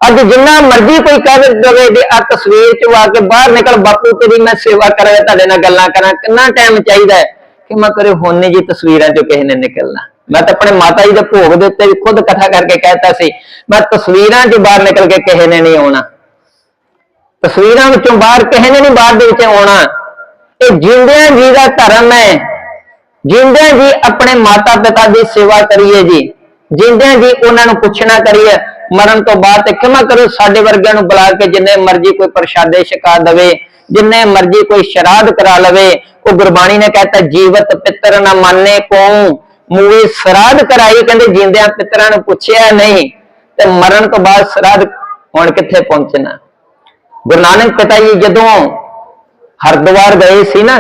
ਅੱਜ ਜਿੰਨਾ ਮਰਜ਼ੀ ਕੋਈ ਕਹਿ ਦੇਵੇ ਵੀ ਆ ਤਸਵੀਰ ਚ ਆ ਕੇ ਬਾਹਰ ਨਿਕਲ, ਬਾਪੂ ਤੇਰੀ ਮੈਂ ਸੇਵਾ ਕਰਾਂ ਤੁਹਾਡੇ ਨਾਲ ਗੱਲਾਂ ਕਰਾਂ, ਕਿੰਨਾ ਟਾਈਮ ਚਾਹੀਦਾ ਹੈ ਕਿ ਮੈਂ ਕਰੇ ਹੁਣ ਜੀ ਤਸਵੀਰਾਂ ਚੋਂ ਕਿਸੇ ਨੇ ਨਿਕਲਣਾ। ਮੈਂ ਤਾਂ ਆਪਣੇ ਮਾਤਾ ਜੀ ਦੇ ਭੋਗ ਦੇ ਉੱਤੇ ਵੀ ਖੁਦ ਕਥਾ ਕਰਕੇ ਕਹਿਤਾ ਸੀ, ਮੈਂ ਤਸਵੀਰਾਂ 'ਚ ਬਾਹਰ ਨਿਕਲ ਕੇ ਕਿਸੇ ਨੇ ਨਹੀਂ ਆਉਣਾ। ਤਸਵੀਰਾਂ ਵਿੱਚੋਂ ਬਾਹਰ ਕਿਸੇ ਨੇ ਨਹੀਂ ਬਾਹਰ ਦੇ ਵਿੱਚ ਆਉਣਾ। ਇਹ ਜਿੰਦਿਆਂ ਜੀ ਦਾ ਧਰਮ ਹੈ। ਜਿੰਦਿਆਂ ਜੀ ਆਪਣੇ ਮਾਤਾ ਪਿਤਾ ਦੀ ਸੇਵਾ ਕਰੀਏ ਜੀ। ਜਿੰਦਿਆਂ ਜੀ ਉਹਨਾਂ ਨੂੰ ਪੁੱਛਣਾ ਕਰੀਏ ਮਰਨ ਤੋਂ ਬਾਅਦ ਤੇ ਖਿਮਾ ਕਰੋ? ਸਾਡੇ ਵਰਗਿਆਂ ਨੂੰ ਬੁਲਾ ਕੇ ਜਿੰਨੇ ਮਰਜ਼ੀ ਕੋਈ ਪ੍ਰਸ਼ਾਦੇ ਛਕਾ ਦਵੇ, ਜਿੰਨੇ ਮਰਜ਼ੀ ਕੋਈ ਸ਼ਰਾਧ ਕਰਾ ਲਵੇ, ਉਹ ਗੁਰਬਾਣੀ ਨੇ ਕਹਿਤਾ, ਜੀਵਤ ਪਿੱਤਰ ਨਾ ਮੰਨੇ ਕੋ ਮੂਵੇ ਸ਼ਰਾਧ ਕਰਾਈ, ਕਹਿੰਦੇ ਜਿੰਦਿਆਂ ਪਿੱਤਰਾਂ ਨੂੰ ਪੁੱਛਿਆ ਨਹੀਂ, ਤੇ ਮਰਨ ਤੋਂ ਬਾਅਦ ਸ਼ਰਾਧ ਹੁਣ ਕਿੱਥੇ ਪਹੁੰਚਣਾ? ਗੁਰੂ ਨਾਨਕ ਪਿਤਾ ਜੀ ਜਦੋਂ ਹਰਿਦੁਆਰ ਗਏ ਸੀ ਨਾ,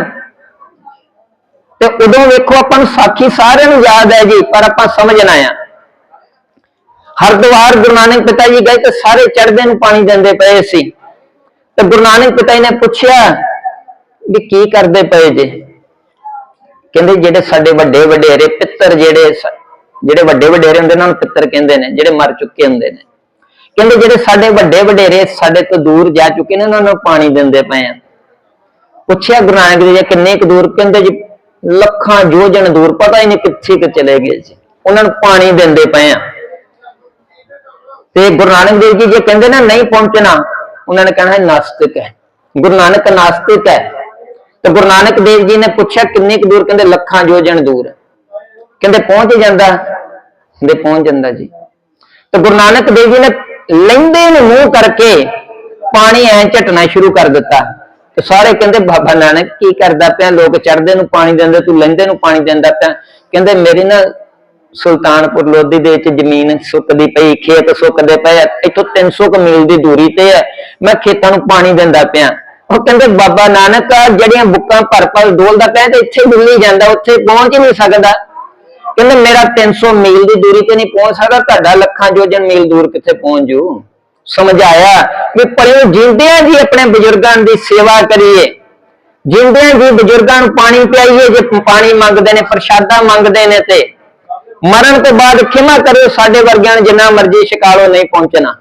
ਤੇ ਉਦੋਂ ਵੇਖੋ ਆਪਾਂ ਨੂੰ ਸਾਖੀ ਸਾਰਿਆਂ ਨੂੰ ਯਾਦ ਹੈ ਜੀ, ਪਰ ਆਪਾਂ ਸਮਝਣਾ ਆ ਹਰਿਦੁਆਰ ਗੁਰੂ ਨਾਨਕ ਪਿਤਾ ਜੀ ਗਏ ਤੇ ਸਾਰੇ ਚੜਦੇ ਨੂੰ ਪਾਣੀ ਦਿੰਦੇ ਪਏ ਸੀ। ਤੇ ਗੁਰੂ ਨਾਨਕ ਪਿਤਾ ਜੀ ਨੇ ਪੁੱਛਿਆ ਵੀ ਕੀ ਕਰਦੇ ਪਏ ਜੇ? ਕਹਿੰਦੇ ਜਿਹੜੇ ਸਾਡੇ ਵੱਡੇ ਵਡੇਰੇ, ਪਿੱਤਰ ਜਿਹੜੇ ਜਿਹੜੇ ਵੱਡੇ ਵਡੇਰੇ ਹੁੰਦੇ ਉਹਨਾਂ ਨੂੰ ਪਿੱਤਰ ਕਹਿੰਦੇ ਨੇ, ਜਿਹੜੇ ਮਰ ਚੁੱਕੇ ਹੁੰਦੇ ਨੇ। ਕਹਿੰਦੇ ਜਿਹੜੇ ਸਾਡੇ ਵੱਡੇ ਵਡੇਰੇ ਸਾਡੇ ਤੋਂ ਦੂਰ ਜਾ ਚੁੱਕੇ ਨੇ, ਉਹਨਾਂ ਨੂੰ ਪਾਣੀ ਦਿੰਦੇ ਪਏ ਆ। ਪੁੱਛਿਆ ਗੁਰੂ ਨਾਨਕ ਦੇਵ ਜੀ ਕਿੰਨੇ ਕੁ ਦੂਰ? ਕਹਿੰਦੇ ਜੀ, ਲੱਖਾਂ ਯੋਜਨ ਦੂਰ, ਪਤਾ ਹੀ ਨਹੀਂ ਕਿੱਥੇ ਕਿ ਚਲੇ ਗਏ ਜੀ ਉਹਨਾਂ ਨੂੰ ਪਾਣੀ ਦਿੰਦੇ ਪਏ ਆ। ਤੇ ਗੁਰੂ ਨਾਨਕ ਦੇਵ ਜੀ ਜੇ ਕਹਿੰਦੇ ਨਾ ਨਹੀਂ ਪਹੁੰਚਣਾ, ਉਹਨਾਂ ਨੇ ਕਹਿਣਾ ਨਾਸਤਿਕ ਹੈ। ਗੁਰੂ ਨਾਨਕ ਨਾਸਤਿਕ ਹੈ। ਤੇ ਗੁਰੂ ਨਾਨਕ ਦੇਵ ਜੀ ਨੇ ਪੁੱਛਿਆ ਕਿੰਨੇ ਕੁ ਦੂਰ, ਕਹਿੰਦੇ ਲੱਖਾਂ ਯੋਜਨ ਦੂਰ। ਕਹਿੰਦੇ ਪਹੁੰਚ ਜਾਂਦਾ। ਦੇ ਪਹੁੰਚ ਜਾਂਦਾ ਜੀ। ਤੇ ਗੁਰੂ ਨਾਨਕ ਦੇਵ ਜੀ ਨੇ ਲੈਂਦੇ ਨੂੰ ਮੂੰਹ ਕਰਕੇ ਪਾਣੀ ਐ ਝਟਣਾ ਸ਼ੁਰੂ ਕਰ ਦਿੱਤਾ। ਤੇ ਸਾਰੇ ਕਹਿੰਦੇ, ਬਾਬਾ ਨਾਨਕ, ਕੀ ਕਰਦਾ ਪਿਆ? ਲੋਕ ਚੜਦੇ ਨੂੰ ਪਾਣੀ ਦਿੰਦੇ, ਤੂੰ ਲੈਂਦੇ ਨੂੰ ਪਾਣੀ ਦਿੰਦਾ ਪਿਆ। ਕਹਿੰਦੇ, ਮੇਰੇ ਨਾਲ ਸੁਲਤਾਨਪੁਰ ਲੋਧੀ ਦੇ ਵਿੱਚ ਜ਼ਮੀਨ ਸੁੱਕਦੀ ਪਈ ਖੇਤ ਸੁੱਕਦੇ ਪਏ ਆ, ਇੱਥੋਂ 300 ਕੁ ਮੀਲ ਦੀ ਦੂਰੀ ਤੇ ਹੈ ਮੈਂ ਖੇਤਾਂ ਨੂੰ ਪਾਣੀ ਦਿੰਦਾ ਪਿਆ। ਉਹ ਕਹਿੰਦੇ ਬਾਬਾ ਨਾਨਕ ਜਿਹੜੀਆਂ ਬੁੱਕਾਂ ਭਰ ਭਰ ਡੋਲਦਾ ਪਿਆ ਤੇ ਇੱਥੇ ਡੁੱਲੀ ਜਾਂਦਾ ਉੱਥੇ ਪਹੁੰਚ ਹੀ ਨਹੀਂ ਸਕਦਾ। ਕਹਿੰਦੇ ਮੇਰਾ 300 ਮੀਲ ਦੀ ਦੂਰੀ ਤੇ ਨਹੀਂ ਪਹੁੰਚ ਸਕਦਾ ਤੁਹਾਡਾ ਲੱਖਾਂ ਜੋਜਨ ਮੀਲ ਦੂਰ ਕਿੱਥੇ ਪਹੁੰਚ ਜੂ? ਸਮਝਾਇਆ ਵੀ ਪਰਿਓ ਜਿੰਦਿਆਂ ਜੀ ਆਪਣੇ ਬਜ਼ੁਰਗਾਂ ਦੀ ਸੇਵਾ ਕਰੀਏ। ਜਿੰਦਿਆਂ ਜੀ ਬਜ਼ੁਰਗਾਂ ਨੂੰ ਪਾਣੀ ਪਿਆਈਏ ਜੇ ਪਾਣੀ ਮੰਗਦੇ ਨੇ ਪ੍ਰਸ਼ਾਦਾ ਮੰਗਦੇ ਨੇ ਤੇ ਮਰਨ ਤੋਂ ਬਾਅਦ ਖਿਮਾ ਕਰਿਓ, ਸਾਡੇ ਵਰਗਿਆਂ ਨੂੰ ਜਿੰਨਾ ਮਰਜ਼ੀ ਸ਼ਿਕਾਲੋ ਨਹੀਂ ਪਹੁੰਚਣਾ।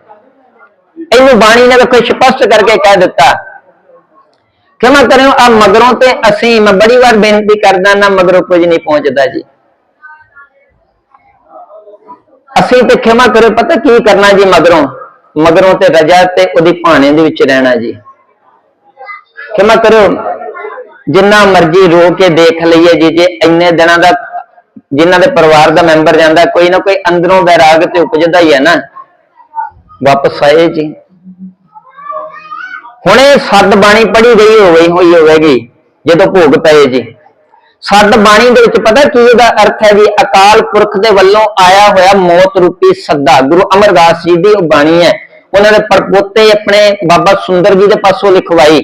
ਇਹਨੂੰ ਬਾਣੀ ਨੇ ਵੇਖੋ ਸਪਸ਼ਟ ਕਰਕੇ ਕਹਿ ਦਿੱਤਾ। ਖਿਮਾ ਕਰਿਓ ਆ ਮਗਰੋਂ ਤੇ ਅਸੀਂ, ਮੈਂ ਬੜੀ ਵਾਰ ਬੇਨਤੀ ਕਰਦਾ ਨਾ ਮਗਰੋਂ ਕੁਝ ਨਹੀਂ ਪਹੁੰਚਦਾ ਜੀ। ਅਸੀਂ ਤੇ ਖਿਮਾ ਕਰਿਓ, ਪਤਾ ਕੀ ਕਰਨਾ ਜੀ ਮਗਰੋਂ? ਮਗਰੋਂ ਤੇ ਰਜਾ ਤੇ ਉਹਦੀ ਭਾਣੇ ਦੇ ਵਿੱਚ ਰਹਿਣਾ ਜੀ। ਖਿਮਾ ਕਰਿਓ, ਜਿੰਨਾ ਮਰਜ਼ੀ ਰੋ ਕੇ ਦੇਖ ਲਈਏ ਜੀ, ਜੇ ਇੰਨੇ ਦਿਨਾਂ ਦਾ ਜਿਨ੍ਹਾਂ ਦੇ ਪਰਿਵਾਰ ਦਾ ਮੈਂਬਰ ਜਾਂਦਾ, ਕੋਈ ਨਾ ਕੋਈ ਅੰਦਰੋਂ ਵੈਰਾਗ ਤੇ ਉਪਜਦਾ ਹੀ ਹੈ ਨਾ। ਵਾਪਸ ਆਏ ਜੀ। ਹੁਣੇ ਸੱਦ ਬਾਣੀ ਪੜੀ ਗਈ ਹੋਵੇ, ਹੋਈ ਹੋਵੇਗੀ, ਜਦੋਂ ਭੋਗ ਪਏ ਜੀ। ਸੱਦ ਬਾਣੀ ਦੇ ਵਿੱਚ ਪਤਾ ਕੀ ਉਹਦਾ ਅਰਥ ਹੈ ਵੀ ਅਕਾਲ ਪੁਰਖ ਦੇ ਵੱਲੋਂ ਆਇਆ ਹੋਇਆ ਮੌਤ ਰੂਪੀ ਸੱਦਾ। ਗੁਰੂ ਅਮਰਦਾਸ ਜੀ ਦੀ ਉਹ ਬਾਣੀ ਹੈ। ਉਹਨਾਂ ਦੇ ਪਰਪੋਤੇ ਆਪਣੇ ਬਾਬਾ ਸੁੰਦਰ ਜੀ ਦੇ ਪਾਸੋਂ ਲਿਖਵਾਈ।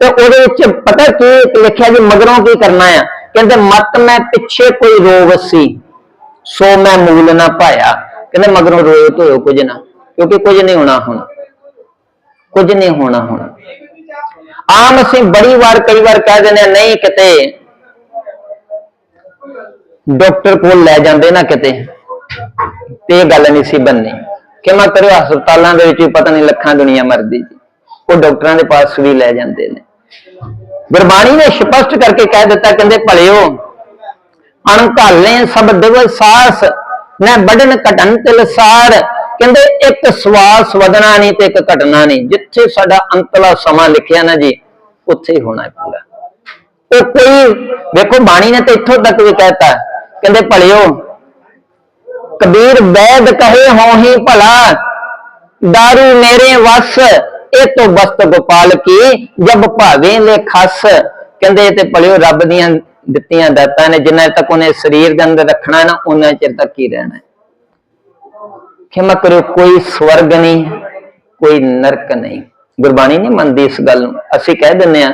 ਤੇ ਉਹਦੇ ਵਿੱਚ ਪਤਾ ਕੀ ਲਿਖਿਆ ਜੀ, ਮਗਰੋਂ ਕੀ ਕਰਨਾ ਆ? ਕਹਿੰਦੇ, ਮਤ ਮੈਂ ਪਿੱਛੇ ਕੋਈ ਰੋਗ ਸੀ, ਸੋ ਮੈਂ ਮੂਲ ਨਾ ਪਾਇਆ। ਕਹਿੰਦੇ, ਮਗਰੋਂ ਰੋਏ ਧੋਇਓ ਕੁਝ ਨਾ, ਕਿਉਂਕਿ ਕੁਝ ਨਹੀਂ ਹੋਣਾ ਹੁਣ, ਕੁਝ ਨਹੀਂ ਹੋਣਾ ਹੁਣ। ਆਮ ਅਸੀਂ ਬੜੀ ਵਾਰ, ਕਈ ਵਾਰ ਕਹਿ ਦਿੰਦੇ ਆ ਨਹੀਂ ਕਿਤੇ, ਡਾਕਟਰ ਕੋਲ ਲੈ ਜਾਂਦੇ ਨਾ ਕਿਤੇ। ਤੇ ਇਹ ਗੱਲ ਨਹੀਂ ਸੀ ਬੰਨੀ ਕਿ ਮੈਂ ਕਰਿਓ, ਹਸਪਤਾਲਾਂ ਦੇ ਵਿੱਚ ਵੀ ਪਤਾ ਨਹੀਂ, ਲੱਖਾਂ ਦੁਨੀਆ ਮਰਦੀ ਜੀ। ਉਹ ਡਾਕਟਰਾਂ ਦੇ ਪਾਸ ਵੀ ਲੈ ਜਾਂਦੇ ਨੇ। ਗੁਰਬਾਣੀ ਨੇ ਸਪਸ਼ਟ ਕਰਕੇ ਕਹਿ ਦਿੱਤਾ, ਕਹਿੰਦੇ, ਭਲਿਓ, ਅਣਕਾਲੇ ਸਭ ਸਾਸ ਮੈਂ ਬੜਨ ਘਟਨ ਤਿਲ ਸਾਰ। ਕਹਿੰਦੇ, ਇੱਕ ਸਵਾਸ ਵਧਣਾ ਨਹੀਂ ਤੇ ਇੱਕ ਘਟਣਾ ਨਹੀਂ। ਜਿੱਥੇ ਸਾਡਾ ਅੰਤਲਾ ਸਮਾਂ ਲਿਖਿਆ ਨਾ ਜੀ, ਉੱਥੇ ਹੋਣਾ ਪੂਰਾ। ਉਹ ਕੋਈ, ਵੇਖੋ, ਬਾਣੀ ਨੇ ਤੇ ਇੱਥੋਂ ਤੱਕ ਵੀ ਕਹਿਤਾ ਕਹਿੰਦੇ, ਭਲਿਓ, ਕਬੀਰ ਵੈਦ ਕਹੇ ਹੋਹੀ ਭਲਾ, ਦਾਰੂ ਮੇਰੇ ਵਸ ਇਹ ਤੋਂ ਬਸਤ ਗੋਪਾਲ ਕੀ? ਜਬ ਭਾਵੇਂ ਲੈ ਖਸ। ਕਹਿੰਦੇ ਤੇ ਭਲਿਓ ਰੱਬ ਦੀਆਂ ਦਿੱਤੀਆਂ ਦਾਤਾਂ ਨੇ, ਜਿੰਨਾ ਤੱਕ ਉਹਨੇ ਸਰੀਰ ਦੇ ਅੰਦਰ ਰੱਖਣਾ ਨਾ ਉਹਨਾਂ ਚਿਰ ਤੱਕ ਹੀ ਰਹਿਣਾ। ਖਿਮਾ ਕਰਿਓ ਕੋਈ ਸਵਰਗ ਨਹੀਂ, ਕੋਈ ਨਰਕ ਨਹੀਂ। ਗੁਰਬਾਣੀ ਨਹੀਂ ਮੰਨਦੀ ਇਸ ਗੱਲ ਨੂੰ। ਅਸੀਂ ਕਹਿ ਦਿੰਨੇ ਆ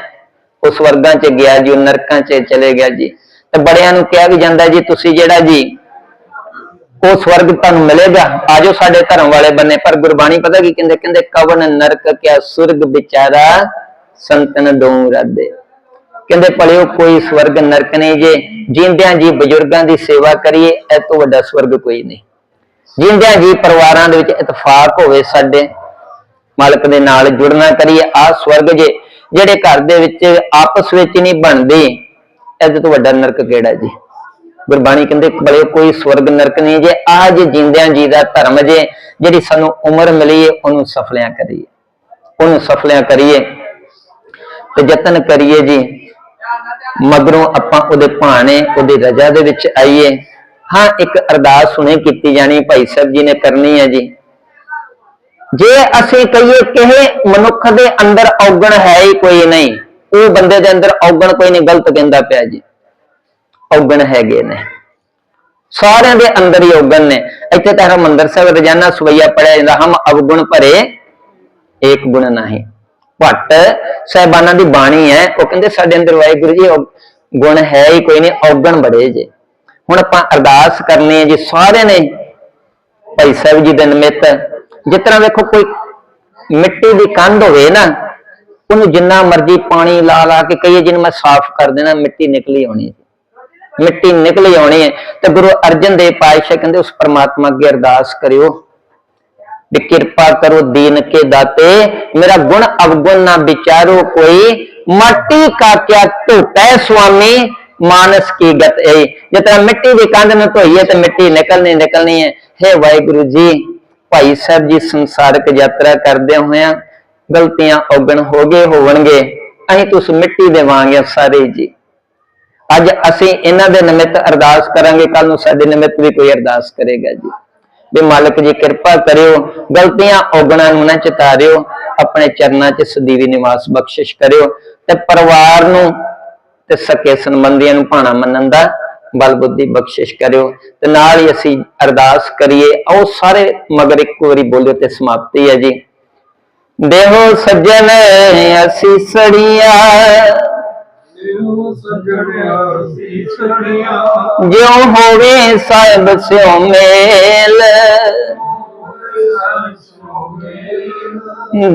ਉਹ ਸਵਰਗਾਂ 'ਚ ਗਿਆ ਜੀ, ਉਹ ਨਰਕਾਂ 'ਚ ਚਲੇ ਗਿਆ ਜੀ। ਤੇ ਬੜਿਆਂ ਨੂੰ ਕਿਹਾ ਵੀ ਜਾਂਦਾ ਜੀ, ਤੁਸੀਂ ਜਿਹੜਾ ਜੀ ਉਹ ਸਵਰਗ ਤੁਹਾਨੂੰ ਮਿਲੇਗਾ। ਆਜੋ ਸਾਡੇ ਧਰਮ ਵਾਲੇ ਬੰਨੇ। ਪਰ ਗੁਰਬਾਣੀ ਪਤਾ ਕੀ ਕਹਿੰਦੇ? ਕਹਿੰਦੇ, ਕਵਨ ਨਰਕ ਕਿਆ ਸੁਰਗ ਵਿਚਾਰਾ ਸੰਤਨ ਦੋ। ਰਾਦੇ ਕਹਿੰਦੇ, ਭਲਿਓ ਕੋਈ ਸਵਰਗ ਨਰਕ ਨਹੀਂ ਜੇ। ਜਿੰਦਿਆਂ ਜੀ ਬਜ਼ੁਰਗਾਂ ਦੀ ਸੇਵਾ ਕਰੀਏ, ਇਹ ਤੋਂ ਵੱਡਾ ਸਵਰਗ ਕੋਈ ਨਹੀਂ। ਜਿੰਦਿਆਂ ਜੀ ਪਰਿਵਾਰਾਂ ਦੇ ਵਿੱਚ ਇਤਫਾਕ ਹੋਵੇ ਸਾਡੇ, ਮਾਲਕ ਦੇ ਨਾਲ ਜੁੜਨਾ ਕਰੀਏ। ਆ ਸਵਰਗ ਜੇ, ਜਿਹੜੇ ਘਰ ਦੇ ਵਿੱਚ ਆਪਸ ਵਿੱਚ ਨਹੀਂ ਬਣਦੇ, ਇਹਦੇ ਤੋਂ ਵੱਡਾ ਨਰਕ ਕਿਹੜਾ ਜੀ? ਗੁਰਬਾਣੀ ਕਹਿੰਦੇ ਬੜੇ ਕੋਈ ਸਵਰਗ ਨਰਕ ਨਹੀਂ ਜੇ ਆਹ ਜੇ ਜਿੰਦਿਆਂ ਜੀ ਦਾ ਧਰਮ ਜੇ, ਜਿਹੜੀ ਸਾਨੂੰ ਉਮਰ ਮਿਲੀ ਹੈ ਉਹਨੂੰ ਸਫਲਿਆਂ ਕਰੀਏ। ਉਹਨੂੰ ਸਫਲਿਆਂ ਕਰੀਏ ਤੇ ਯਤਨ ਕਰੀਏ ਜੀ। ਮਗਰੋਂ ਆਪਾਂ ਉਹਦੇ ਭਾਣੇ, ਉਹਦੀ ਰਜਾ ਦੇ ਵਿੱਚ ਆਈਏ। ਹਾਂ, ਇੱਕ ਅਰਦਾਸ ਹੁਣੇ ਕੀਤੀ ਜਾਣੀ ਭਾਈ ਸਾਹਿਬ ਜੀ ਨੇ ਕਰਨੀ ਹੈ ਜੀ। ਜੇ ਅਸੀਂ ਕਹੀਏ ਕਿਹੇ ਮਨੁੱਖ ਦੇ ਅੰਦਰ ਔਗਣ ਹੈ ਹੀ ਕੋਈ ਨਹੀਂ, ਉਹ ਬੰਦੇ ਦੇ ਅੰਦਰ ਔਗਣ ਕੋਈ ਨਹੀਂ, ਗਲਤ ਕਹਿੰਦਾ ਪਿਆ ਜੀ। ਔਗਣ ਹੈਗੇ ਨੇ। ਸਾਰਿਆਂ ਦੇ ਅੰਦਰ ਹੀ ਔਗਣ ਨੇ। ਇੱਥੇ ਤਾਂ ਹਰਮੰਦਰ ਸਾਹਿਬ ਰੋਜ਼ਾਨਾ ਸਵਈਆ ਪੜਿਆ ਜਾਂਦਾ, ਹਮ ਅਵਗੁਣ ਭਰੇ, ਏਕ ਗੁਣ ਨਹੀਂ। ਭੱਟ ਸਾਹਿਬਾਨਾਂ ਦੀ ਬਾਣੀ ਹੈ, ਉਹ ਕਹਿੰਦੇ ਸਾਡੇ ਅੰਦਰ ਵਾਹਿਗੁਰੂ ਜੀ ਗੁਣ ਹੈ ਹੀ ਕੋਈ ਨਹੀਂ, ਔਗਣ ਬੜੇ ਜੇ। ਹੁਣ ਆਪਾਂ ਅਰਦਾਸ ਕਰਨੀ ਹੈ ਜੀ, ਸਾਰਿਆਂ ਨੇ, ਭਾਈ ਸਾਹਿਬ ਜੀ ਦੇ ਨਿਮਿਤ। ਜਿਸ ਤਰ੍ਹਾਂ ਵੇਖੋ ਕੋਈ ਮਿੱਟੀ ਦੀ ਕੰਧ ਹੋਵੇ ਨਾ, ਉਹਨੂੰ ਜਿੰਨਾ ਮਰਜ਼ੀ ਪਾਣੀ ਲਾ ਲਾ ਕੇ ਕਹੀਏ, ਜਿਹਨੂੰ ਮੈਂ ਸਾਫ਼ ਕਰ ਦੇਣਾ, ਮਿੱਟੀ ਨਿਕਲੀ ਆਉਣੀ ਮਿੱਟੀ ਨਿਕਲੀ ਆਉਣੀ ਹੈ, ਤੇ ਗੁਰੂ ਅਰਜਨ ਦੇਵ ਪਾਤਸ਼ਾਹ ਕਹਿੰਦੇ, ਉਸ ਪਰਮਾਤਮਾ ਅੱਗੇ ਅਰਦਾਸ ਕਰਿਓ ਵੀ ਕਿਰਪਾ ਕਰੋ ਦੀਨ ਕੇ ਦਾਤੇ, ਮੇਰਾ ਗੁਣ ਅਵਗੁਣ ਨਾ ਵਿਚਾਰੋ ਕੋਈ, ਮਾਟੀ ਕਾ ਕਿਆ ਧੋਤੈ ਸੁਆਮੀ, ਮਾਨਸ ਕੀ ਗਤ ਹੈ। ਜਿਸ ਤਰ੍ਹਾਂ ਮਿੱਟੀ ਦੀ ਕੰਧ ਨੂੰ ਧੋਈਏ ਤੇ ਮਿੱਟੀ ਨਿਕਲਣੀ ਨਿਕਲਣੀ ਹੈ। हे ਵਾਹਿਗੁਰੂ ਜੀ, ਭਾਈ ਸਾਹਿਬ ਜੀ ਸੰਸਾਰਕ ਯਾਤਰਾ ਕਰਦੇ ਹੋਇਆਂ ਗਲਤੀਆਂ ਔਗਣ ਹੋ ਗਏ ਹੋਣਗੇ ਅਸੀਂ ਤੁਸ ਮਿੱਟੀ ਦੇ ਵਾਂਗੇ ਸਾਰੇ ਜੀ। ਅੱਜ ਅਸੀਂ ਇਹਨਾਂ ਦੇ ਨਿਮਿਤ ਅਰਦਾਸ ਕਰਾਂਗੇ ਕੱਲ ਨੂੰ ਸਾਡੇ ਨਿਮਿਤ ਵੀ ਕੋਈ ਅਰਦਾਸ ਕਰੇਗਾ ਜੀ। ਵੀ ਮਾਲਕ ਜੀ, ਕਿਰਪਾ ਕਰਿਓ, ਗਲਤੀਆਂ ਔਗਣਾਂ ਨੂੰ ਨਾ ਚਿਤਾਰਿਓ, ਆਪਣੇ ਚਰਨਾਂ 'ਚ ਸਦੀਵੀ ਨਿਵਾਸ ਬਖਸ਼ਿਸ਼ ਕਰਿਓ ਤੇ ਪਰਿਵਾਰ ਨੂੰ ਤੇ ਸਕੇ ਸੰਬੰਧੀਆਂ ਨੂੰ ਭਾਣਾ ਮੰਨਣ ਦਾ ਬਲ ਬੁੱਧੀ ਬਖਸ਼ਿਸ਼ ਕਰਿਓ ਤੇ ਨਾਲ ਹੀ ਅਸੀਂ ਅਰਦਾਸ ਕਰੀਏ। ਆਓ ਸਾਰੇ ਮਗਰ ਇੱਕ ਵਾਰੀ ਬੋਲਿਓ ਤੇ ਸਮਾਪਤੀ ਹੈ ਜੀ। ਦੇਹੋ ਸੱਜਣ, ਅਸੀਂ ਸੜੀਆਂ। ਜਿਉ ਹੋਵੇ ਸਾਹਿਬ ਸਿਓ ਮੇਲ।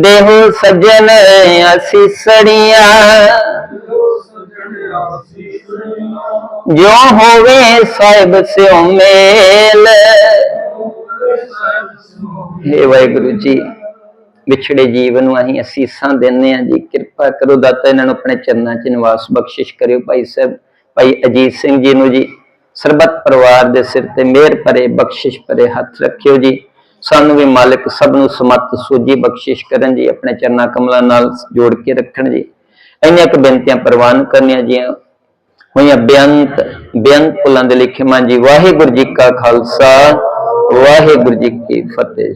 ਦੇਹੋ ਸੱਜਣ ਅਸੀਂ ਸੜੀਆਂ। ਸਜਣਿਆ ਜਿਉ ਹੋਵੇ ਸਾਹਿਬ ਸਿਓ ਮੇਲ। ਹੇ ਵਾਹਿਗੁਰੂ ਜੀ। ਵਿਛੜੇ ਜੀਵ ਨੂੰ ਅਸੀਂ ਅਸੀਸਾਂ ਦਿੰਦੇ ਹਾਂ ਜੀ। ਕਿਰਪਾ ਕਰੋ ਦਾਤਾ ਇਹਨਾਂ ਨੂੰ ਆਪਣੇ ਚਰਨਾਂ 'ਚ ਨਿਵਾਸ ਬਖਸ਼ਿਸ਼ ਕਰਿਓ। ਭਾਈ ਸਾਹਿਬ, ਭਾਈ ਅਜੀਤ ਸਿੰਘ ਜੀ ਨੂੰ ਜੀ, ਸਰਬੱਤ ਪਰਿਵਾਰ ਦੇ ਸਿਰ ਤੇ ਮਿਹਰ ਭਰੇ, ਬਖਸ਼ਿਸ਼ ਭਰੇ ਹੱਥ ਰੱਖਿਓ ਜੀ। ਸਾਨੂੰ ਵੀ ਮਾਲਕ ਸਭ ਨੂੰ ਸਮਤ ਸੂਝੀ ਬਖਸ਼ਿਸ਼ ਕਰਨ ਜੀ, ਆਪਣੇ ਚਰਨਾਂ ਕਮਲਾਂ ਨਾਲ ਜੋੜ ਕੇ ਰੱਖਣ ਜੀ। ਇੰਨੀਆਂ ਕੁ ਬੇਨਤੀਆਂ ਪ੍ਰਵਾਨ ਕਰਨੀਆਂ ਜੀ। ਹੋਈਆਂ ਬੇਅੰਤ ਬੇਅੰਤ ਪੁਲਾਂ ਦੇ ਲਿਖੇ ਮਾਂ ਜੀ, ਵਾਹਿਗੁਰੂ ਜੀ ਕਾ ਖਾਲਸਾ, ਵਾਹਿਗੁਰੂ ਜੀ ਕੀ ਫਤਿਹ